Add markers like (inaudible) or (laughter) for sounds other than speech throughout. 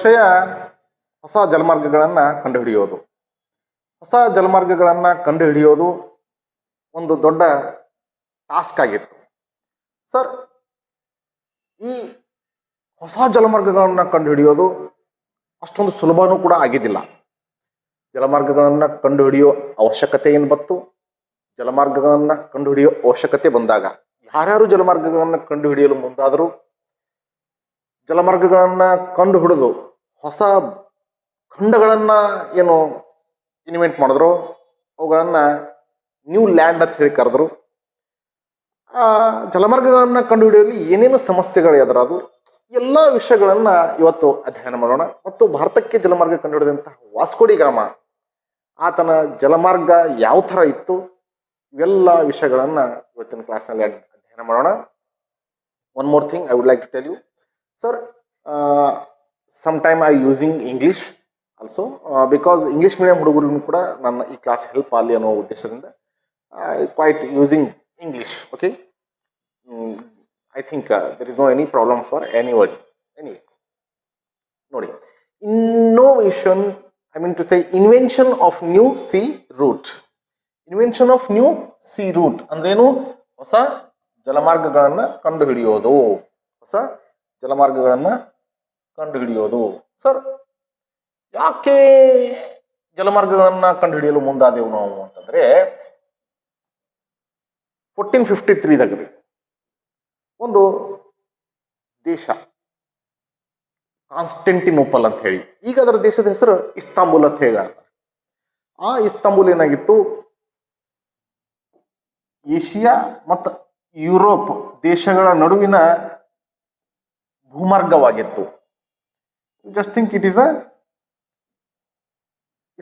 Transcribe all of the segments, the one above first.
ವಿಷಯ ಹೊಸ ಜಲಮಾರ್ಗಗಳನ್ನು ಕಂಡುಹಿಡಿಯೋದು. ಹೊಸ ಜಲಮಾರ್ಗಗಳನ್ನು ಕಂಡುಹಿಡಿಯೋದು ಒಂದು ದೊಡ್ಡ ಟಾಸ್ಕ್ ಆಗಿತ್ತು. ಸರ್ ಈ ಹೊಸ ಜಲಮಾರ್ಗಗಳನ್ನು ಕಂಡುಹಿಡಿಯೋದು ಅಷ್ಟೊಂದು ಸುಲಭನೂ ಕೂಡ ಆಗಿದ್ದಿಲ್ಲ. ಜಲಮಾರ್ಗಗಳನ್ನು ಕಂಡುಹಿಡಿಯೋ ಅವಶ್ಯಕತೆ ಏನು ಬಂತು? ಜಲಮಾರ್ಗಗಳನ್ನು ಕಂಡುಹಿಡಿಯೋ ಅವಶ್ಯಕತೆ ಬಂದಾಗ ಯಾರ್ಯಾರು ಜಲಮಾರ್ಗಗಳನ್ನು ಕಂಡುಹಿಡಿಯಲು ಮುಂದಾದರೂ? ಜಲಮಾರ್ಗಗಳನ್ನು ಕಂಡು ಹಿಡಿದು ಹೊಸ ಖಂಡಗಳನ್ನು ಏನು ಇನ್ವೆಂಟ್ ಮಾಡಿದ್ರು? ಅವುಗಳನ್ನು ನ್ಯೂ ಲ್ಯಾಂಡ್ ಅಂತ ಹೇಳಿ ಕರೆದ್ರು. ಆ ಜಲಮಾರ್ಗಗಳನ್ನು ಕಂಡುಹಿಡಿಯಲು ಏನೇನು ಸಮಸ್ಯೆಗಳು ಎದುರಾದವು? ಎಲ್ಲ ವಿಷಯಗಳನ್ನು ಇವತ್ತು ಅಧ್ಯಯನ ಮಾಡೋಣ. ಮತ್ತು ಭಾರತಕ್ಕೆ ಜಲಮಾರ್ಗ ಕಂಡುಹಿಡಿದಂತಹ ವಾಸ್ಕೋಡಿ ಗಾಮ ಆತನ ಜಲಮಾರ್ಗ ಯಾವ ಥರ ಇತ್ತು? ಇವೆಲ್ಲ ವಿಷಯಗಳನ್ನು ಇವತ್ತಿನ ಕ್ಲಾಸ್ನಲ್ಲಿ ಅಧ್ಯಯನ ಮಾಡೋಣ. One more thing I would like to tell you sir some time I using English also because English medium ಹುಡುಗರಿಗೂ ಕೂಡ ನನ್ನ ಈ ಕ್ಲಾಸ್ ಹೆಲ್ಪ್ ಆಗಲಿ ಅನ್ನೋ ಉದ್ದೇಶದಿಂದ I quite using English okay I think there is no any problem for any word any ನೋಡಿ. Innovation I mean to say invention of new sea route invention of new sea route ಅಂದ್ರೇನು? ಹೊಸ ಜಲಮಾರ್ಗಗಳನ್ನು ಕಂಡುಹಿಡಿಯೋದು. ಹೊಸ ಜಲಮಾರ್ಗಗಳನ್ನು ಕಂಡುಹಿಡಿಯೋದು sir, ಯಾಕೆ ಜಲಮಾರ್ಗಗಳನ್ನು ಕಂಡುಹಿಡಿಯಲು ಮುಂದಾದೆವು ನಾವು ಅಂತಂದ್ರೆ fourteen fifty ತ್ರೀದಾಗ ಒಂದು ದೇಶ, ಕಾನ್ಸ್ಟೆಂಟಿನೋಪಲ್ ಅಂತ ಹೇಳಿ, ಈಗ ಅದರ ದೇಶದ ಹೆಸರು ಇಸ್ತಾಂಬುಲ್ ಅಂತ ಹೇಳಿ. ಆ ಇಸ್ತಾಂಬುಲ್ ಏನಾಗಿತ್ತು? ಏಷ್ಯಾ ಮತ್ತು ಯುರೋಪ್ ದೇಶಗಳ ನಡುವಿನ ಭೂಮಾರ್ಗವಾಗಿತ್ತು. Just think it is a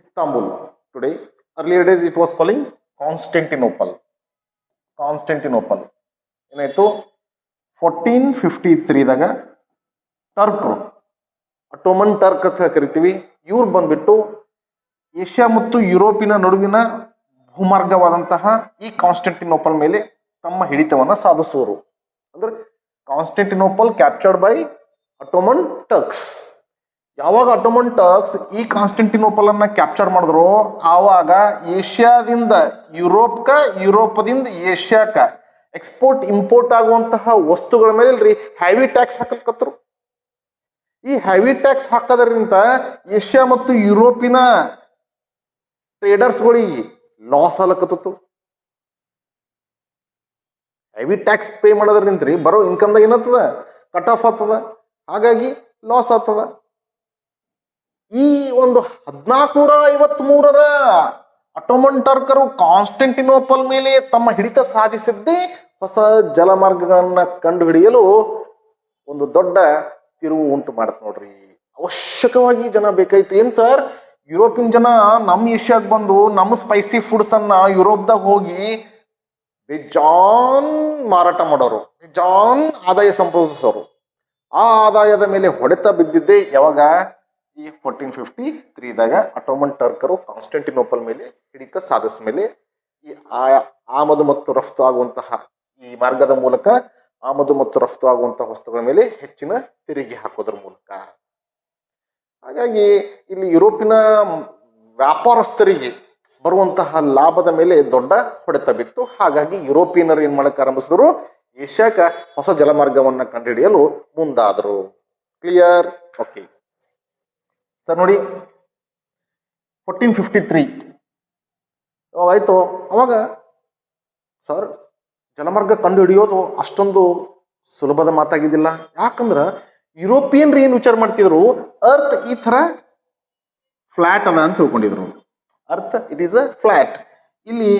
Istanbul today earlier days it was calling Constantinople Constantinople ಏನಾಯಿತು? ಫೋರ್ಟೀನ್ ಫಿಫ್ಟಿ ತ್ರೀದಾಗ ಟರ್ಕ್ರು ಅಟೋಮನ್ ಟರ್ಕ್ ಅಂತ ಹೇಳಿ ಕರಿತೀವಿ, ಇವ್ರು ಬಂದ್ಬಿಟ್ಟು ಏಷ್ಯಾ ಮತ್ತು ಯುರೋಪಿನ ನಡುವಿನ ಭೂಮಾರ್ಗವಾದಂತಹ ಈ ಕಾನ್ಸ್ಟೆಂಟಿನೋಪಲ್ ಮೇಲೆ ತಮ್ಮ ಹಿಡಿತವನ್ನು ಸಾಧಿಸುವರು. ಅಂದ್ರೆ Constantinople captured by Ottoman Turks ಯಾವಾಗ ಅಟೋಮನ್ ಟರ್ಕ್ಸ್ ಈ ಕಾನ್ಸ್ಟೆಂಟಿನೋಪಲ್ ಅನ್ನ ಕ್ಯಾಪ್ಚರ್ ಮಾಡಿದ್ರು? ಆವಾಗ ಏಷ್ಯಾದಿಂದ ಯುರೋಪ್ಕ, ಯುರೋಪದಿಂದ ಏಷ್ಯಾಕ ಎಕ್ಸ್ಪೋರ್ಟ್ ಇಂಪೋರ್ಟ್ ಆಗುವಂತಹ ವಸ್ತುಗಳ ಮೇಲೆ ರೀ ಹ್ಯಾವಿ ಟ್ಯಾಕ್ಸ್ ಹಾಕಲ್ಕತ್ರು ಈ ಹ್ಯಾವಿ ಟ್ಯಾಕ್ಸ್ ಹಾಕೋದ್ರಿಂದ ಏಷ್ಯಾ ಮತ್ತು ಯುರೋಪಿನ ಟ್ರೇಡರ್ಸ್ಗಳಿಗೆ ಲಾಸ್ ಆಗ್ಲಕತ್ತಿತ್ತು ಹೆವಿ ಟ್ಯಾಕ್ಸ್ ಪೇ ಮಾಡೋದ್ರಿಂದ ರೀ ಬರೋ ಇನ್ಕಮ್ದಾಗ ಏನತ್ತದ ಕಟ್ ಆಫ್ ಆಗ್ತದ. ಹಾಗಾಗಿ ಲಾಸ್ ಆಗ್ತದ. ಈ ಒಂದು ಹದಿನಾಲ್ಕುನೂರ ಐವತ್ ಮೂರರ ಅಟೋಮನ್ ಟರ್ಕರು ಕಾನ್ಸ್ಟೆಂಟಿನೋಪಲ್ ಮೇಲೆ ತಮ್ಮ ಹಿಡಿತ ಸಾಧಿಸಿದ್ದೇ ಹೊಸ ಜಲಮಾರ್ಗಗಳನ್ನ ಕಂಡುಹಿಡಿಯಲು ಒಂದು ದೊಡ್ಡ ತಿರುವು ಉಂಟು ಮಾಡತ್ ನೋಡ್ರಿ. ಅವಶ್ಯಕವಾಗಿ ಜನ ಬೇಕಾಯ್ತು. ಏನ್ ಸರ್? ಯುರೋಪಿಯನ್ ಜನ ನಮ್ಮ ಏಷ್ಯಾಕ್ಕೆ ಬಂದು ನಮ್ಮ ಸ್ಪೈಸಿ ಫುಡ್ಸ್ ಅನ್ನ ಯುರೋಪ್ದಾಗ ಹೋಗಿ ಬೇಜಾನ್ ಮಾರಾಟ ಮಾಡೋರು. ಬೇಜಾನ್ ಆದಾಯ ಸಂಪಾದಿಸೋರು. ಆ ಆದಾಯದ ಮೇಲೆ ಹೊಡೆತ ಬಿದ್ದಿದ್ದೆ ಯಾವಾಗ? ಈ ಫೋರ್ಟೀನ್ ಫಿಫ್ಟಿ ತ್ರೀದಾಗ ಅಟೋಮನ್ ಟರ್ಕರು ಕಾನ್ಸ್ಟೆಂಟಿನೋಪಲ್ ಮೇಲೆ ಹಿಡಿತ ಸಾಧಿಸಿದ ಮೇಲೆ ಈ ಆಮದು ಮತ್ತು ರಫ್ತು ಆಗುವಂತಹ ಈ ಮಾರ್ಗದ ಮೂಲಕ ಆಮದು ಮತ್ತು ರಫ್ತು ಆಗುವಂತಹ ವಸ್ತುಗಳ ಮೇಲೆ ಹೆಚ್ಚಿನ ತೆರಿಗೆ ಹಾಕೋದ್ರ ಮೂಲಕ. ಹಾಗಾಗಿ ಇಲ್ಲಿ ಯುರೋಪಿನ ವ್ಯಾಪಾರಸ್ಥರಿಗೆ ಬರುವಂತಹ ಲಾಭದ ಮೇಲೆ ದೊಡ್ಡ ಹೊಡೆತ ಬಿತ್ತು. ಹಾಗಾಗಿ ಯುರೋಪಿಯನರು ಏನ್ ಮಾಡಕ್ಕೆ ಆರಂಭಿಸಿದ್ರು? ಏಷ್ಯಾಕ ಹೊಸ ಜಲಮಾರ್ಗವನ್ನ ಕಂಡುಹಿಡಿಯಲು ಮುಂದಾದರು. ಕ್ಲಿಯರ್ ಓಕೆ ಸರ್ ನೋಡಿ ಫೋರ್ಟೀನ್ ಫಿಫ್ಟಿ ತ್ರೀ ಆಯಿತು? ಅವಾಗ ಸರ್ ಜಲಮಾರ್ಗ ಕಂಡು ಹಿಡಿಯೋದು ಅಷ್ಟೊಂದು ಸುಲಭದ ಮಾತಾಗಿದ್ದಿಲ್ಲ. ಯಾಕಂದ್ರೆ ಯುರೋಪಿಯನ್ರು ಏನು ವಿಚಾರ ಮಾಡ್ತಿದ್ರು? ಅರ್ತ್ ಈ ಥರ ಫ್ಲಾಟ್ ಅದ ಅಂತ ತಿಳ್ಕೊಂಡಿದ್ರು. Earth it is a flat ಇಲ್ಲಿ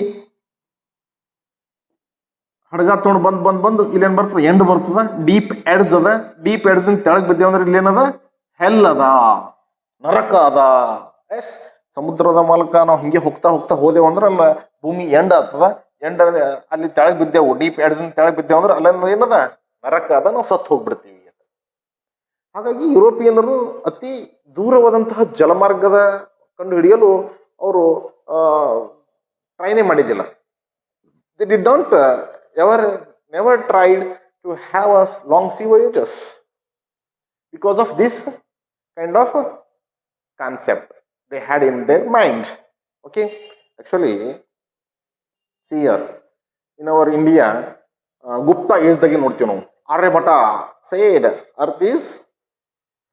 ಹಡಗ ತೊಗೊಂಡು ಬಂದು ಬಂದು ಬಂದು ಇಲ್ಲೇನು ಬರ್ತದೆ? ಎಂಡ್ ಬರ್ತದ. ಡೀಪ್ ಎಡ್ಸ್ ಅದ. ಡೀಪ್ ಎಡ್ಸ್ ತೆಳಗ್ ಬಿದ್ದೇವಂದ್ರೆ ಇಲ್ಲೇನದ ಹೆಲ್ ಅದ. ನರಕ ಅದ. ಎಸ್, ಸಮುದ್ರದ ಮೂಲಕ ನಾವು ಹಿಂಗೆ ಹೋಗ್ತಾ ಹೋಗ್ತಾ ಹೋದೆವು ಅಂದ್ರೆ ಅಲ್ಲ ಭೂಮಿ ಎಂಡ್ ಆಗ್ತದ. ಎಂಡ್ ಅಲ್ಲಿ ತೆಳಗ್ ಬಿದ್ದೆವು ಡೀಪ್ ಎಡ್ಸ್ ತೆಳಗ್ ಬಿದ್ದೆವು ಅಂದ್ರೆ ಅಲ್ಲ ಏನದ? ನರಕ ಅದ, ನಾವು ಸತ್ತು ಹೋಗ್ಬಿಡ್ತೀವಿ. ಹಾಗಾಗಿ ಯುರೋಪಿಯನ್ನರು ಅತಿ ದೂರವಾದಂತಹ ಜಲಮಾರ್ಗದ ಕಂಡು ಹಿಡಿಯಲು ಅವರು ಟ್ರೈನೇ ಮಾಡಿದ್ದಿಲ್ಲ. They did not ever never tried to have us long sea voyages because of this kind of concept they had in their mind. Okay, actually, see here. In our India, uh, Gupta is ನೋಡ್ತೀವಿ ನಾವು. Aryabhata said earth is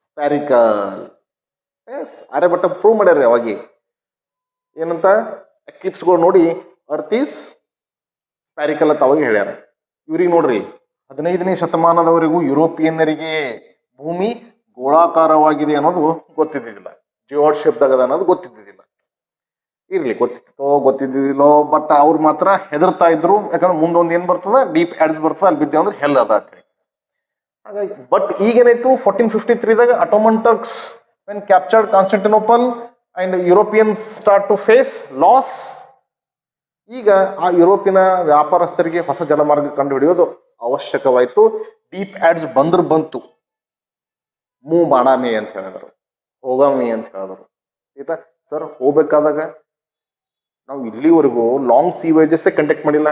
spherical yes Aryabhata prove ಮಾಡ್ಯಾರ ಅವಾಗಿ. ಏನಂತ? ಎಕ್ಲಿಪ್ಸ್ಗಳು ನೋಡಿ earth is ಸ್ಪ್ಯಾರಿಕಲ್ ಅಂತ ಅವಾಗ ಹೇಳ್ಯಾರ. ಇವ್ರಿಗೆ ನೋಡ್ರಿ ಹದಿನೈದನೇ ಶತಮಾನದವರೆಗೂ ಯುರೋಪಿಯನ್ನರಿಗೆ ಭೂಮಿ ಗೋಳಾಕಾರವಾಗಿದೆ ಅನ್ನೋದು ಗೊತ್ತಿದ್ದಿದ್ದಿಲ್ಲ ಜಿಯೋಡ್ ಶೇಪ್ದಾಗ ಅನ್ನೋದು ಗೊತ್ತಿದ್ದಿದ್ದಿಲ್ಲ. ಇರ್ಲಿ, ಗೊತ್ತಿತ್ತೋ. ಗೊತ್ತಿದ್ದಿಲ್ಲೋ ಬಟ್ ಅವ್ರು ಮಾತ್ರ ಹೆದರ್ತಾ ಇದ್ರು. ಯಾಕಂದ್ರೆ ಮುಂದೊಂದು ಏನು ಬರ್ತದೆ? ಡೀಪ್ ಆಡ್ಸ್ ಬರ್ತದ, ಅಲ್ಲಿ ಬಿದ್ದೆ ಅಂದ್ರೆ ಹೆಲ್ ಅದ ಅಂತ ಹೇಳಿ. ಹಾಗಾಗಿ ಬಟ್ ಈಗೇನಾಯ್ತು? Fourteen fifty ತ್ರೀದಾಗ Ottoman Turks when captured Constantinople and Europeans start to face loss ಈಗ ಆ ಯುರೋಪಿನ ವ್ಯಾಪಾರಸ್ಥರಿಗೆ ಹೊಸ ಜಲಮಾರ್ಗ ಕಂಡುಹಿಡಿಯೋದು ಅವಶ್ಯಕವಾಯಿತು. ಡೀಪ್ ಆಡ್ಸ್ ಬಂದ್ರ ಬಂತು. ಮೂ ಮಾಡಾಮೆ ಅಂತ ಹೇಳಿದ್ರು. ಹೋಗಾಮಿ ಅಂತ ಹೇಳಿದ್ರು. ಆಯ್ತಾ? ಸರ್, ಹೋಗ್ಬೇಕಾದಾಗ ನಾವು ಇಲ್ಲಿವರೆಗೂ ಲಾಂಗ್ ಸಿ ವೇಜಸ್ಸೇ ಕಂಡಕ್ಟ್ ಮಾಡಿಲ್ಲ.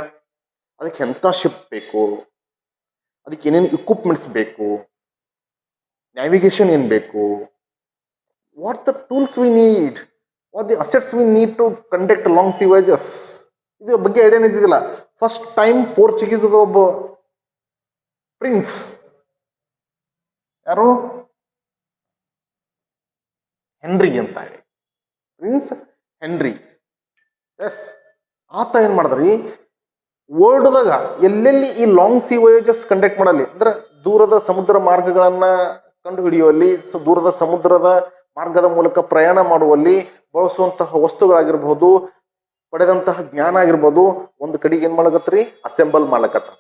ಅದಕ್ಕೆ ಎಂಥ ಶಿಪ್ ಬೇಕು? ಅದಕ್ಕೆ ಏನೇನು ಇಕ್ವಿಪ್ಮೆಂಟ್ಸ್ ಬೇಕು? ನ್ಯಾವಿಗೇಷನ್ ಏನು ಬೇಕು? What the tools we need what the assets we need to conduct long sea voyages ಇದು ಬಗ್ಗೆ ಐಡಿಯಾನೇ ಇದ್ದಿದ್ದಿಲ್ಲ ಫಸ್ಟ್ ಟೈಮ್ ಪೋರ್ಚುಗೀಸ್ ಒಬ್ಬ ಪ್ರಿನ್ಸ್ ಯಾರು? ಹೆನ್ರಿ ಅಂತ ಹೇಳಿ. Prince henry. ಎಸ್ ಆತ ಏನು ಮಾಡಿದ್ರಿ? ವರ್ಲ್ಡ್ದಾಗ ಎಲ್ಲೆಲ್ಲಿ ಈ ಲಾಂಗ್ ಸಿ ವಯೋಜಸ್ ಕಂಡಕ್ಟ್ ಮಾಡಲಿ, ಅಂದ್ರೆ ದೂರದ ಸಮುದ್ರ ಮಾರ್ಗಗಳನ್ನು ಕಂಡುಹಿಡಿಯುವಲ್ಲಿ ದೂರದ ಸಮುದ್ರದ ಮಾರ್ಗದ ಮೂಲಕ ಪ್ರಯಾಣ ಮಾಡುವಲ್ಲಿ ಬಳಸುವಂತಹ ವಸ್ತುಗಳಾಗಿರ್ಬಹುದು, ಪಡೆದಂತಹ ಜ್ಞಾನ ಆಗಿರ್ಬೋದು, ಒಂದು ಕಡೆಗೆ ಏನು ಮಾಡಕತ್ರಿ? Assemble ಮಾಡ್ಲಕತ್ತ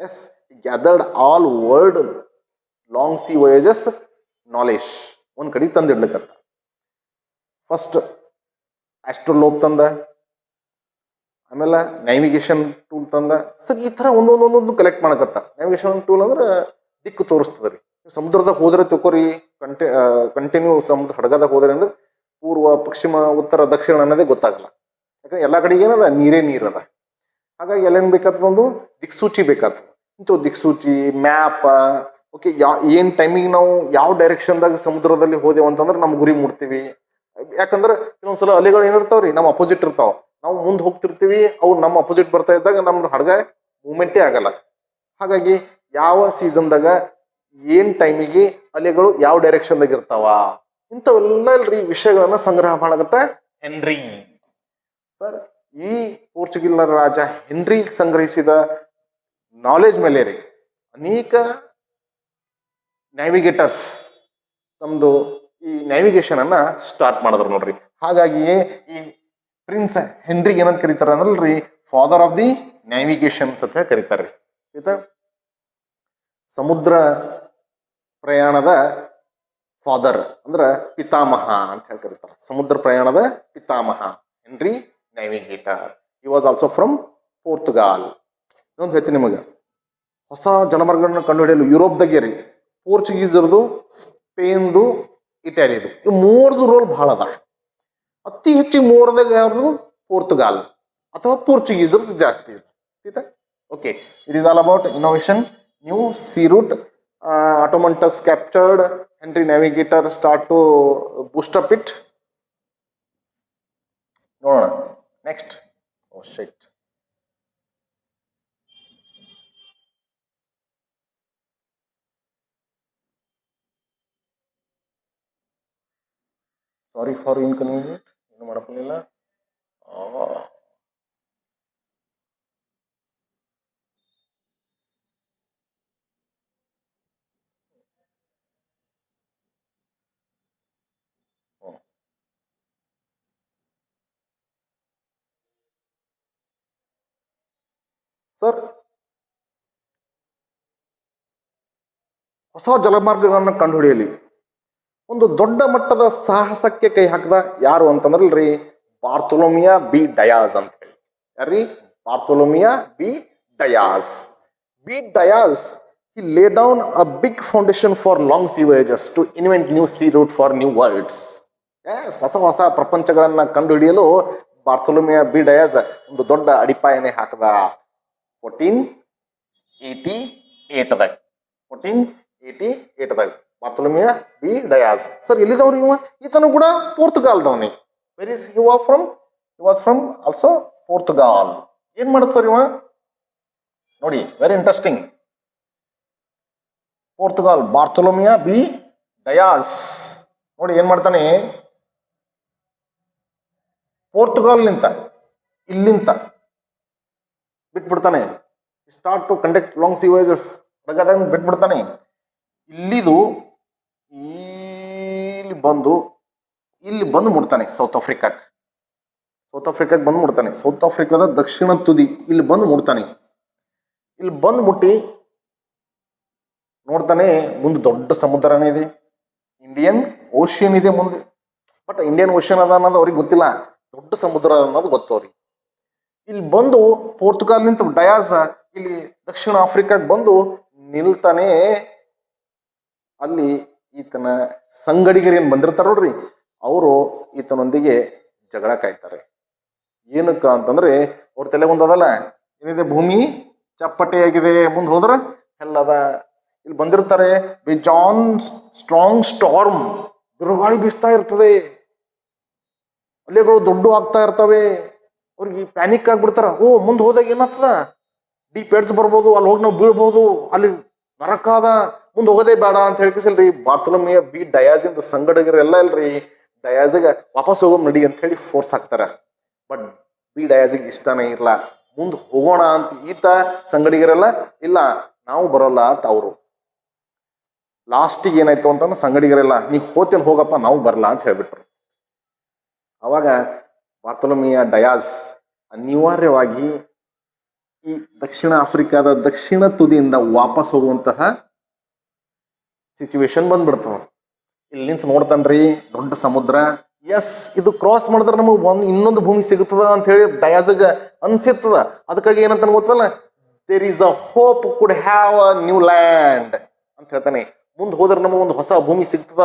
yes gathered all world long sea voyages knowledge ಒಂದ್ ಕಡೆ ತಂದಿಡ್ಲಿಕತ್ತ. ಫಸ್ಟ್ ಆಸ್ಟ್ರೋಲೋಪ್ ತಂದ. ಆಮೇಲೆ ನ್ಯಾವಿಗೇಷನ್ ಟೂಲ್ ತಂದ. ಸರ್ ಈ ಥರ ಒಂದೊಂದೊಂದೊಂದು ಒಂದೊಂದು ಕಲೆಕ್ಟ್ ಮಾಡಕತ್ತ. ನ್ಯಾವಿಗೇಷನ್ ಟೂಲ್ ಅಂದ್ರೆ ದಿಕ್ಕು ತೋರಿಸ್ತದೆ ರೀ ಸಮುದ್ರದಾಗ ಹೋದ್ರೆ ತಿಳ್ಕೊರಿ ಕಂಟೆ ಕಂಟಿನ್ಯೂ ಸಮುದ್ರ ಹಡಗದಾಗ ಹೋದ್ರೆ ಅಂದ್ರೆ ಪೂರ್ವ, ಪಶ್ಚಿಮ, ಉತ್ತರ, ದಕ್ಷಿಣ ಅನ್ನೋದೇ ಗೊತ್ತಾಗಲ್ಲ. ಯಾಕಂದ್ರೆ ಎಲ್ಲ ಕಡೆಗೆ ಏನದ? ನೀರೇ ನೀರದ ಹಾಗಾಗಿ ಎಲ್ಲೇನು ಬೇಕಾಗ್ತದೊಂದು ದಿಕ್ಸೂಚಿ ಬೇಕಾಗ್ತದೆ ಇಂಥವು ದಿಕ್ಸೂಚಿ ಮ್ಯಾಪ್ ಓಕೆ ಯಾ, ಏನು ಟೈಮಿಗೆ ನಾವು ಯಾವ ಡೈರೆಕ್ಷನ್ದಾಗ ಸಮುದ್ರದಲ್ಲಿ ಹೋದೆವು ಅಂತಂದ್ರೆ ನಮ್ಮ ಗುರಿ ಮುಡ್ತೀವಿ ಯಾಕಂದ್ರೆ ಕೆಲವೊಂದ್ಸಲ ಅಲೆಗಳು ಏನಿರ್ತಾವ್ರಿ ನಮ್ಮ ಅಪೋಸಿಟ್ ಇರ್ತಾವ. ನಾವು ಮುಂದೆ ಹೋಗ್ತಿರ್ತೀವಿ, ಅವು ನಮ್ಮ ಅಪೋಸಿಟ್ ಬರ್ತಾ ಇದ್ದಾಗ ನಮ್ಮ ಹಡಗ ಮೂಮೆಂಟೇ ಆಗಲ್ಲ. ಹಾಗಾಗಿ ಯಾವ ಸೀಸನ್ದಾಗ ಏನ್ ಟೈಮಿಗೆ ಅಲೆಗಳು ಯಾವ ಡೈರೆಕ್ಷನ್ದಾಗ ಇರ್ತಾವ? ಇಂಥವೆಲ್ಲ ರೀ ವಿಷಯಗಳನ್ನ ಸಂಗ್ರಹ ಮಾಡಕತ್ತ ಹೆನ್ರಿ. ಸರ್, ಈ ಪೋರ್ಚುಗಲ್ ರಾಜ ಹೆನ್ರಿ ಸಂಗ್ರಹಿಸಿದ ನಾಲೆಜ್ ಮೇಲೆ ರೀ ಅನೇಕ ನ್ಯಾವಿಗೇಟರ್ಸ್ ನಮ್ಮದು ಈ ನ್ಯಾವಿಗೇಷನ್ ಅನ್ನ ಸ್ಟಾರ್ಟ್ ಮಾಡಿದ್ರು ನೋಡ್ರಿ. ಹಾಗಾಗಿಯೇ ಈ ಪ್ರಿನ್ಸ್ ಹೆನ್ರಿಗೆ ಏನಂತ ಕರೀತಾರೆ ಅಂದ್ರಲ್ರಿ? ಫಾದರ್ ಆಫ್ ದಿ ನ್ಯಾವಿಗೇಷನ್ಸ್ ಅಂತ ಕರೀತಾರೆ ರೀ ಆಯ್ತಾ? ಸಮುದ್ರ ಪ್ರಯಾಣದ ಫಾದರ್ ಅಂದ್ರ ಪಿತಾಮಹ ಅಂತ ಹೇಳಿ ಕರೀತಾರೆ. ಸಮುದ್ರ ಪ್ರಯಾಣದ ಪಿತಾಮಹ ಹೆನ್ರಿ ನ್ಯಾವಿಗೇಟರ್ ಈ ವಾಸ್ ಆಲ್ಸೋ ಫ್ರಮ್ ಪೋರ್ತುಗಾಲ್ ಇನ್ನೊಂದು ಹೇಳ್ತೀನಿ ನಿಮಗೆ. ಹೊಸ ಜಲಮಾರ್ಗಗಳನ್ನ ಕಂಡುಹಿಡಿಯಲು ಯುರೋಪ್ದಾಗೆ ರೀ ಪೋರ್ಚುಗೀಸರದು, ಸ್ಪೇನ್ದು ಇಟಾಲಿದು ಈ ಮೂರ್ದು ರೋಲ್ ಭಾಳ ಅದ ಅತಿ ಹೆಚ್ಚು ಮೂರದಾಗ ಯಾರ್ದು? ಪೋರ್ತುಗಾಲ್ ಅಥವಾ ಪೋರ್ಚುಗೀಸರ್ದು ಜಾಸ್ತಿ ಇದೆ. ಆಯ್ತಾ okay it is all about innovation new sea route Ottoman Turks captured Henry navigator start to boost up it ನೋಡೋಣ. Next oh shit sorry for inconvenient ಏನು ಮಾಡಕ್ಕಿಲ್ಲ ಸರ್. ಹೊಸ ಜಲಮಾರ್ಗಗಳನ್ನು ಕಂಡುಹಿಡಿಯಲಿ. ಒಂದು ದೊಡ್ಡ ಮಟ್ಟದ ಸಾಹಸಕ್ಕೆ ಕೈ ಹಾಕಿದ ಯಾರು ಅಂತಂದ್ರಲ್ರಿ? ಬಾರ್ತೊಲೋಮಿಯಾ ಬಿ ಡಯಾಸ್ ಅಂತ ಹೇಳಿ. ಯಾರ್ರಿ? Bartholomew B Dias B Dias he lay a big foundation for long sea voyages to invent new sea route for new worlds. Yes, ಹೊಸ ಹೊಸ ಪ್ರಪಂಚಗಳನ್ನ ಕಂಡುಹಿಡಿಯಲು ಬಾರ್ತೊಲೋಮಿಯಾ ಬಿ ಡಯಾಸ್ ಒಂದು ದೊಡ್ಡ ಅಡಿಪಾಯನೆ ಹಾಕದ. ಫೋರ್ಟೀನ್ ಏಯ್ಟಿ ಏಟ್ದಾಗ ಫೋರ್ಟೀನ್ ಏಟಿ ಏಟ್ದಾಗ ಬಾರ್ತೊಲಮಿಯ ಬಿ ಡಯಾಸ್. ಸರ್, ಎಲ್ಲಿದವ್ರು ಇವ? ಈತನು ಕೂಡ ಪೋರ್ತುಗಾಲ್ದವನಿ. Very he was from he was from also Portugal. ಏನ್ ಮಾಡುತ್ತೆ ಸರ್ ಇವ? ನೋಡಿ very interesting Portugal, Bartholomew B Dias. ನೋಡಿ, ಏನ್ ಮಾಡ್ತಾನೆ? ಪೋರ್ತುಗಾಲ್ನಿಂತ ಇಲ್ಲಿಂತ ಬಿಟ್ಬಿಡ್ತಾನೆ. Start to conduct long sea voyages ರಗದಾಗ ಬಿಟ್ಬಿಡ್ತಾನೆ. ಇಲ್ಲಿದು ಇಲ್ಲಿ ಬಂದು ಇಲ್ಲಿ ಬಂದು ಮುಡ್ತಾನೆ ಸೌತ್ ಆಫ್ರಿಕಾಕ್ಕೆ ಸೌತ್ ಆಫ್ರಿಕಾಕ್ಕೆ ಬಂದು ಮುಡ್ತಾನೆ ಸೌತ್ ಆಫ್ರಿಕಾದ ದಕ್ಷಿಣ ತುದಿ ಇಲ್ಲಿ ಬಂದು ಮುಡ್ತಾನೆ ಇಲ್ಲಿ ಬಂದು ಮುಟ್ಟಿ ನೋಡ್ತಾನೆ ಮುಂದೆ ದೊಡ್ಡ ಸಮುದ್ರನೇ ಇದೆ. ಇಂಡಿಯನ್ ಓಷಿಯನ್ ಇದೆ ಮುಂದೆ. ಬಟ್ ಇಂಡಿಯನ್ ಓಷಿಯನ್ ಅದ ಅನ್ನೋದು ಅವ್ರಿಗೆ ಗೊತ್ತಿಲ್ಲ. ದೊಡ್ಡ ಸಮುದ್ರ ಅನ್ನೋದು ಗೊತ್ತು ಅವ್ರಿಗೆ. ಇಲ್ಲಿ ಬಂದು ಪೋರ್ತುಗಾಲ್ ನಿಂತ ಡಯಾಸ ಇಲ್ಲಿ ದಕ್ಷಿಣ ಆಫ್ರಿಕಾಗ್ ಬಂದು ನಿಲ್ತಾನೆ. ಅಲ್ಲಿ ಈತನ ಸಂಗಡಿಗರು ಏನು ಬಂದಿರ್ತಾರ ನೋಡ್ರಿ, ಅವರು ಈತನೊಂದಿಗೆ ಜಗಳ ಕಾಯ್ತಾರೆ. ಏನಕ್ಕ ಅಂತಂದ್ರೆ, ಅವ್ರ ತಲೆ ಒಂದದಲ್ಲ ಏನಿದೆ ಭೂಮಿ? ಚಪ್ಪಟೆಯಾಗಿದೆ, ಮುಂದೆ ಹೋದ್ರ ಎಲ್ಲದ ಇಲ್ಲಿ ಬಂದಿರ್ತಾರೆ ಜಾನ್ ಸ್ಟ್ರಾಂಗ್ ಸ್ಟಾರ್ಮ್, ಬಿರುಗಾಳಿ ಬೀಸ್ತಾ ಇರ್ತದೆ. ಅಲೆಗಳು ದೊಡ್ಡ ಆಗ್ತಾ ಇರ್ತವೆ. ಅವ್ರಿಗೆ ಪ್ಯಾನಿಕ್ ಆಗ್ಬಿಡ್ತಾರ. ಓ, ಮುಂದೆ ಹೋದಾಗ ಏನಾಗ್ತದ? ಡೀಪ್ ಎಡ್ಸ್ ಬರ್ಬೋದು, ಅಲ್ಲಿ ಹೋಗಿ ನಾವು ಬೀಳ್ಬೋದು, ಅಲ್ಲಿ ನರಕ ಅದ. ಮುಂದೆ ಹೋಗೋದೇ ಬೇಡ ಅಂತ ಹೇಳ್ಕಿಸಲ್ರಿ ಬಾರ್ತಲಮಿಯ ಬಿ ಡಯಾಜಿಂದ ಸಂಗಡಿಗರೆಲ್ಲ ಇಲ್ರಿ. ಡಯಾಜಿಗೆ ವಾಪಸ್ ಹೋಗೋ ನಡಿ ಅಂತ ಹೇಳಿ ಫೋರ್ಸ್ ಹಾಕ್ತಾರ. ಬಟ್ ಬಿ, ಡಯಾಜಿಗೆ ಇಷ್ಟನೇ ಇರಲ್ಲ ಮುಂದೆ ಹೋಗೋಣ ಅಂತ ಈತ ಸಂಗಡಿಗರೆಲ್ಲ, ಇಲ್ಲ, ನಾವು ಬರೋಲ್ಲ ಅಂತ ಅವರು. ಲಾಸ್ಟಿಗೆ ಏನಾಯ್ತು ಅಂತಂದ್ರೆ ಸಂಗಡಿಗರೆಲ್ಲ, ನೀ ಹೋತೇನ್ ಹೋಗಪ್ಪ, ನಾವು ಬರಲ್ಲ ಅಂತ ಹೇಳ್ಬಿಟ್ರು. ಅವಾಗ ಬಾರ್ತಲಮಿಯ ಡಯಾಸ್ ಅನಿವಾರ್ಯವಾಗಿ ಈ ದಕ್ಷಿಣ ಆಫ್ರಿಕಾದ ದಕ್ಷಿಣ ತುದಿಯಿಂದ ವಾಪಸ್ ಹೋಗುವಂತಹ ಸಿಚುವೇಶನ್ ಬಂದ್ಬಿಡ್ತದ ಇಲ್ಲಿ ನಿಂತು ನೋಡ್ತಾನ್ರಿ, ದೊಡ್ಡ ಸಮುದ್ರ. ಎಸ್ ಇದು ಕ್ರಾಸ್ ಮಾಡಿದ್ರೆ ನಮಗೆ ಒಂದು ಇನ್ನೊಂದು ಭೂಮಿ ಸಿಗುತ್ತದ ಅಂತ ಹೇಳಿ ಡಯಾಸಗ್ ಅನ್ಸಿರ್ತದ ಅದಕ್ಕಾಗಿ ಏನಂತ ಗೊತ್ತಲ್ಲ? There is a hope could have a new land ಅಂತ ಹೇಳ್ತಾನೆ. ಮುಂದೆ ಹೋದ್ರೆ ನಮಗೆ ಒಂದು ಹೊಸ ಭೂಮಿ ಸಿಗ್ತದ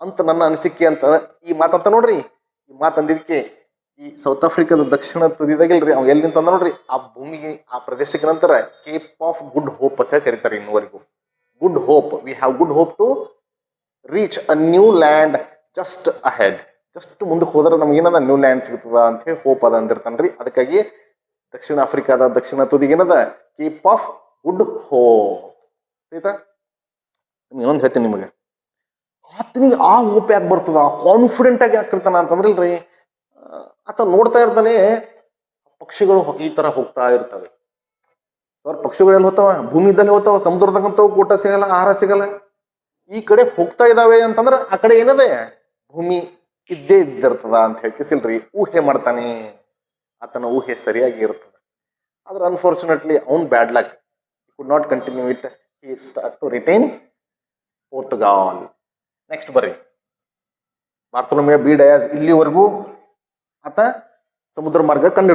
ಅಂತ ನನ್ನ ಅನಿಸಿಕೆ ಅಂತ ಈ ಮಾತಂತ ನೋಡ್ರಿ. ಈ ಮಾತಂದಿದ್ದಕ್ಕೆ ಈ ಸೌತ್ ಆಫ್ರಿಕಾದ ದಕ್ಷಿಣ ತುದಿದಾಗಿಲ್ರಿ ಅವ್ ಎಲ್ಲಿ ನಿಂತ ನೋಡ್ರಿ? ಆ ಭೂಮಿಗೆ, ಆ ಪ್ರದೇಶಕ್ಕೆ ನಂತರ ಕೇಪ್ ಆಫ್ ಗುಡ್ ಹೋಪ್ ಅಂತ ಕರೀತಾರೆ ಇನ್ನುವರೆಗೂ. Good hope we have good hope to reach a new land just ahead just ಮುಂದಕ್ಕೆ ಹೋದ್ರೆ ನಮ್ಗೆ ಏನದ? ನ್ಯೂ ಲ್ಯಾಂಡ್ ಸಿಗ್ತದ ಅಂತ ಹೇಳಿ ಹೋಪ್ ಅದ ಅಂದಿರ್ತಾನ್ರಿ ಅದಕ್ಕಾಗಿ ದಕ್ಷಿಣ ಆಫ್ರಿಕಾದ ದಕ್ಷಿಣ ತುದಿಗೆ ಏನದ? ಕೀಪ್ ಆಫ್ ಗುಡ್ ಹೋಪ್ ಆಯ್ತಾ? ಇನ್ನೊಂದು ಹೇಳ್ತೀನಿ ನಿಮಗೆ. ಆತನಿಗೆ ಆ ಹೋಪ್ ಯಾಕೆ ಬರ್ತದ? ಕಾನ್ಫಿಡೆಂಟ್ ಆಗಿ ಯಾಕಿರ್ತಾನ ಅಂತಂದ್ರಲ್ರಿ ಆತ ನೋಡ್ತಾ ಇರ್ತಾನೆ, ಪಕ್ಷಿಗಳು ಈ ತರ ಹೋಗ್ತಾ ಇರ್ತವೆ. ಅವ್ರ ಪಕ್ಷಿಗಳೆಲ್ಲ ಹೋಗ್ತಾವ? ಭೂಮಿದಲ್ಲಿ ಹೋಗ್ತಾವ ಸಮುದ್ರದಾಗಂತವು ಊಟ ಸಿಗಲ್ಲ, ಆಹಾರ ಸಿಗಲ್ಲ. ಈ ಕಡೆ ಹೋಗ್ತಾ ಇದಾವೆ ಅಂತಂದ್ರೆ ಆ ಕಡೆ ಏನದೆ? ಭೂಮಿ ಇದ್ದೇ ಇದ್ದಿರ್ತದ ಅಂತ ಹೇಳ್ಕಿಸಿಲ್ರಿ ಊಹೆ ಮಾಡ್ತಾನೆ. ಆತನ ಊಹೆ ಸರಿಯಾಗಿ ಇರ್ತದೆ. ಆದ್ರೆ ಅನ್ಫಾರ್ಚುನೇಟ್ಲಿ ಅವನ್ bad luck could not continue it he start to retain Portugal next ಬರ್ರಿ. ಬಾರ್ತೊಲೊಮಿಯ ಬಿ ಡಯಾಸ್ ಇಲ್ಲಿವರೆಗೂ ಆತ ಸಮುದ್ರ ಮಾರ್ಗ ಕಂಡು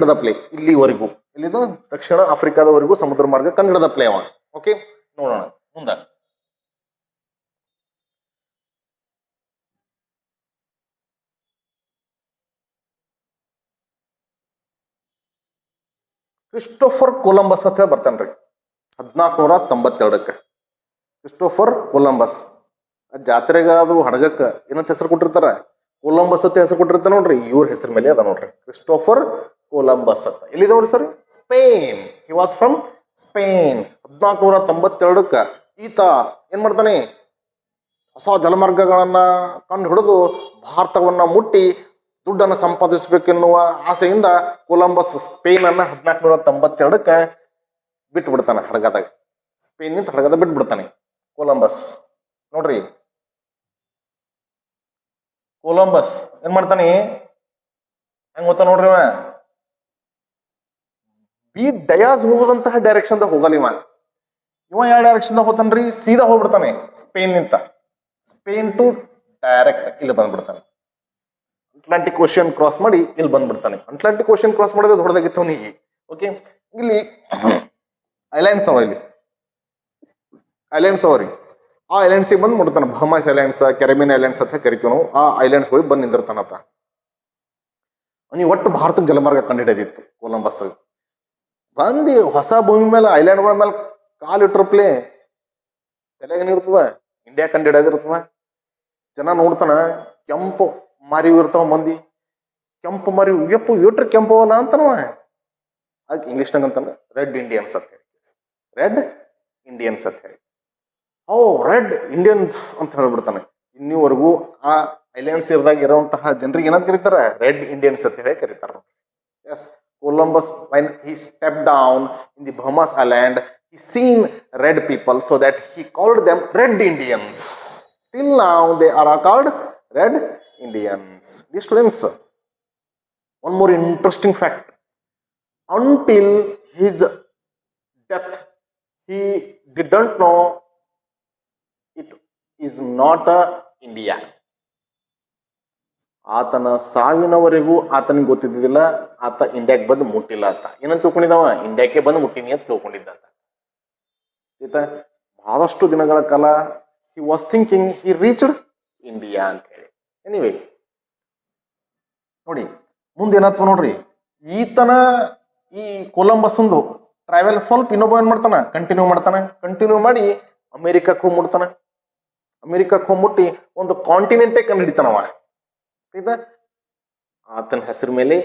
ಇಲ್ಲಿವರೆಗೂ. ಇಲ್ಲಿದು ದಕ್ಷಿಣ ಆಫ್ರಿಕಾದವರೆಗೂ ಸಮುದ್ರ ಮಾರ್ಗ ಕನ್ನಡದ ಪ್ಲೇ ಅವ ಓಕೆ ನೋಡೋಣ. ಮುಂದೆ. ಕ್ರಿಸ್ಟೋಫರ್ ಕೊಲಂಬಸ್ ಅಂತ ಹೇಳಿ ಬರ್ತಾನ್ರಿ ಹದಿನಾಲ್ಕು ನೂರ ತೊಂಬತ್ತೆರಡಕ್ಕೆ ಕ್ರಿಸ್ಟೋಫರ್ ಕೊಲಂಬಸ್ ಜಾತ್ರೆಗ ಅದು ಹಡಗಕ್ಕ ಏನಂತ ಹೆಸರು ಕೊಟ್ಟಿರ್ತಾರ? ಕೊಲಂಬಸ್ ಅಂತ ಹೆಸರು ಕೊಟ್ಟಿರ್ತಾರೆ ನೋಡ್ರಿ. ಇವ್ರ ಹೆಸರು ಮೇಲೆ ಅದ ನೋಡ್ರಿ. ಕ್ರಿಸ್ಟೋಫರ್ ಕೊಲಂಬಸ್ ಅಂತ ಎಲ್ಲಿದೆ ನೋಡ್ರಿ sir? Spain. He was from Spain. ಹದಿನಾಲ್ಕು ನೂರ ತೊಂಬತ್ತೆರಡಕ್ಕ ಈತ ಏನ್ ಮಾಡ್ತಾನೆ? ಹೊಸ ಜಲಮಾರ್ಗಗಳನ್ನ ಕಂಡು ಹಿಡಿದು ಭಾರತವನ್ನ ಮುಟ್ಟಿ ದುಡ್ಡನ್ನು ಸಂಪಾದಿಸಬೇಕೆನ್ನುವ ಆಸೆಯಿಂದ ಕೊಲಂಬಸ್ ಸ್ಪೇನ್ ಅನ್ನ ಹದಿನಾಲ್ಕು ನೂರ ತೊಂಬತ್ತೆರಡಕ್ಕೆ ಬಿಟ್ಟು ಬಿಡ್ತಾನೆ ಹಡಗದಾಗ ಸ್ಪೇನ್ ನಿಂತ ಹಡಗದ ಬಿಟ್ಟು ಬಿಡ್ತಾನೆ ಕೊಲಂಬಸ್. ನೋಡ್ರಿ. ಕೊಲಂಬಸ್ ಏನ್ ಮಾಡ್ತಾನೆ? ಹೆಂಗ್ ಗೊತ್ತಾ ನೋಡ್ರಿ ಬಿ ಡಯಾಸ್ ಹೋಗೋದಂತಹ ಡೈರೆಕ್ಷನ್ ಹೋಗಲ್ಲ ಇವ ಇವ ಯಾವ ಡೈರೆಕ್ಷನ್ ಹೋಗ್ತಾನ್ರಿ? ಸೀದಾ ಹೋಗ್ಬಿಡ್ತಾನೆ. ಸ್ಪೇನ್ ನಿಂತ. ಸ್ಪೇನ್ ಟು ಡೈರೆಕ್ಟ್ ಇಲ್ಲಿ ಬಂದ್ಬಿಡ್ತಾನೆ. ಅಟ್ಲಾಂಟಿಕ್ ಓಷಿಯನ್ ಕ್ರಾಸ್ ಮಾಡಿ ಇಲ್ಲಿ ಬಂದ್ಬಿಡ್ತಾನೆ. ಅಟ್ಲಾಂಟಿಕ್ ಓಷಿಯನ್ ಕ್ರಾಸ್ ಮಾಡಿದ್ರೆ ದೊಡ್ಡದಾಗಿತ್ತು ಅವನಿಗೆ ಓಕೆ ಇಲ್ಲಿ (coughs) ಐಲ್ಯಾಂಡ್ಸ್ ಅವ ಇಲ್ಲಿ. ಐಲ್ಯಾಂಡ್ಸ್ ಅವ ರೀ. ಆ ಐಲ್ಯಾಂಡ್ಸಿಗೆ ಬಂದು ಮುಡ್ತಾನೆ ಬಹಮಾಸ್ ಐಲ್ಯಾಂಡ್ಸ್ ಕೆರೆಮಿನ್ ಐಲ್ಯಾಂಡ್ಸ್ ಅಂತ ಕರಿತೀವಿ ನಾವು. ಆ ಐಲ್ಯಾಂಡ್ಸ್ಗಳಿಗೆ ಬಂದು ನಿಂದಿರ್ತಾನತ್ತ ಅವನಿಗೆ ಒಟ್ಟು ಭಾರತಕ್ಕೆ ಜಲಮಾರ್ಗ ಕಂಡುಹಿಡಿದಿತ್ತು ಕೊಲಂಬಸ್ ಬಂದು ಹೊಸ ಭೂಮಿ ಮೇಲೆ ಐಲ್ಯಾಂಡ್ಗಳ ಮೇಲೆ ಕಾಲು ಇಟ್ರಪ್ಲೆ ತಲೆಗೆ ಇರ್ತದ ಇಂಡಿಯಾ ಕಂಡು ಹಿಡಿಯೋದಿರ್ತದ ಜನ ನೋಡ್ತಾನ, ಕೆಂಪು ಮಾರಿ ಇರ್ತಾವ ಮಂದಿ. ಕೆಂಪು ಮರಿ ಯಪ್ಪು ಏಟ್ರ ಕೆಂಪವಲ್ಲ ಅಂತಾನವ. ಅದಕ್ಕೆ ಇಂಗ್ಲೀಷ್ನಾಗ ಅಂತಾನೆ ರೆಡ್ ಇಂಡಿಯನ್ಸ್ ಅಂತ ಹೇಳಿ. ರೆಡ್ ಇಂಡಿಯನ್ಸ್ ಅಂತ ಹೇಳಿ. ಓ ರೆಡ್ ಇಂಡಿಯನ್ಸ್ ಅಂತ ಹೇಳ್ಬಿಡ್ತಾನೆ. ಇನ್ನಿವರೆಗೂ ಆ ಐಲ್ಯಾಂಡ್ಸ್ ಇರ್ದಾಗ ಇರೋವಂತಹ ಜನರಿಗೆ ಏನಂತ ಕರೀತಾರೆ? ರೆಡ್ ಇಂಡಿಯನ್ಸ್ ಅಂತ ಹೇಳಿ ಕರೀತಾರ. Yes Columbus, when he stepped down in the Bahamas island, he seen red people, so that he called them red Indians. Till now, they are called red Indians. Dear students, one more interesting fact. Until his death, he didn't know it is not a India ಆತನ ಸಾವಿನವರೆಗೂ ಆತನಿಗೆ ಗೊತ್ತಿದ್ದಿಲ್ಲ ಆತ ಇಂಡಿಯಾಕ್ಕೆ ಬಂದು ಮುಟ್ಟಿಲ್ಲ ಆತ ಏನಂತ ತಿಳ್ಕೊಂಡಿದ್ದವ? ಇಂಡಿಯಾಕ್ಕೆ ಬಂದು ಮುಟ್ಟಿನಿ ಅಂತ ತಿಳ್ಕೊಂಡಿದ್ದ ಆತ. ಬಹಳಷ್ಟು ದಿನಗಳ ಕಾಲ he was thinking he reached India ಅಂತ ಹೇಳಿ. ಎನಿವೇ ನೋಡಿ, ಮುಂದೆ ಏನಾಗ್ತದ ನೋಡ್ರಿ, ಈತನ ಈ ಕೊಲಂಬಸ್ಂದು ಟ್ರಾವೆಲ್ ಸ್ವಲ್ಪ ಇನ್ನೊಬ್ಬ ಏನ್ ಮಾಡ್ತಾನ? ಕಂಟಿನ್ಯೂ ಮಾಡ್ತಾನ. ಕಂಟಿನ್ಯೂ ಮಾಡಿ ಅಮೆರಿಕಕ್ಕೆ ಹೋಗಿ ಮುಟ್ತಾನ ಅಮೆರಿಕಕ್ಕೆ ಹೋಗಿ ಮುಟ್ಟಿ ಒಂದು ಕಾಂಟಿನೆಂಟೇ ಕಂಡು ಹಿಡಿತಾನವ ಆಯ್ತಾ ಆತನ ಹೆಸರು ಮೇಲೆ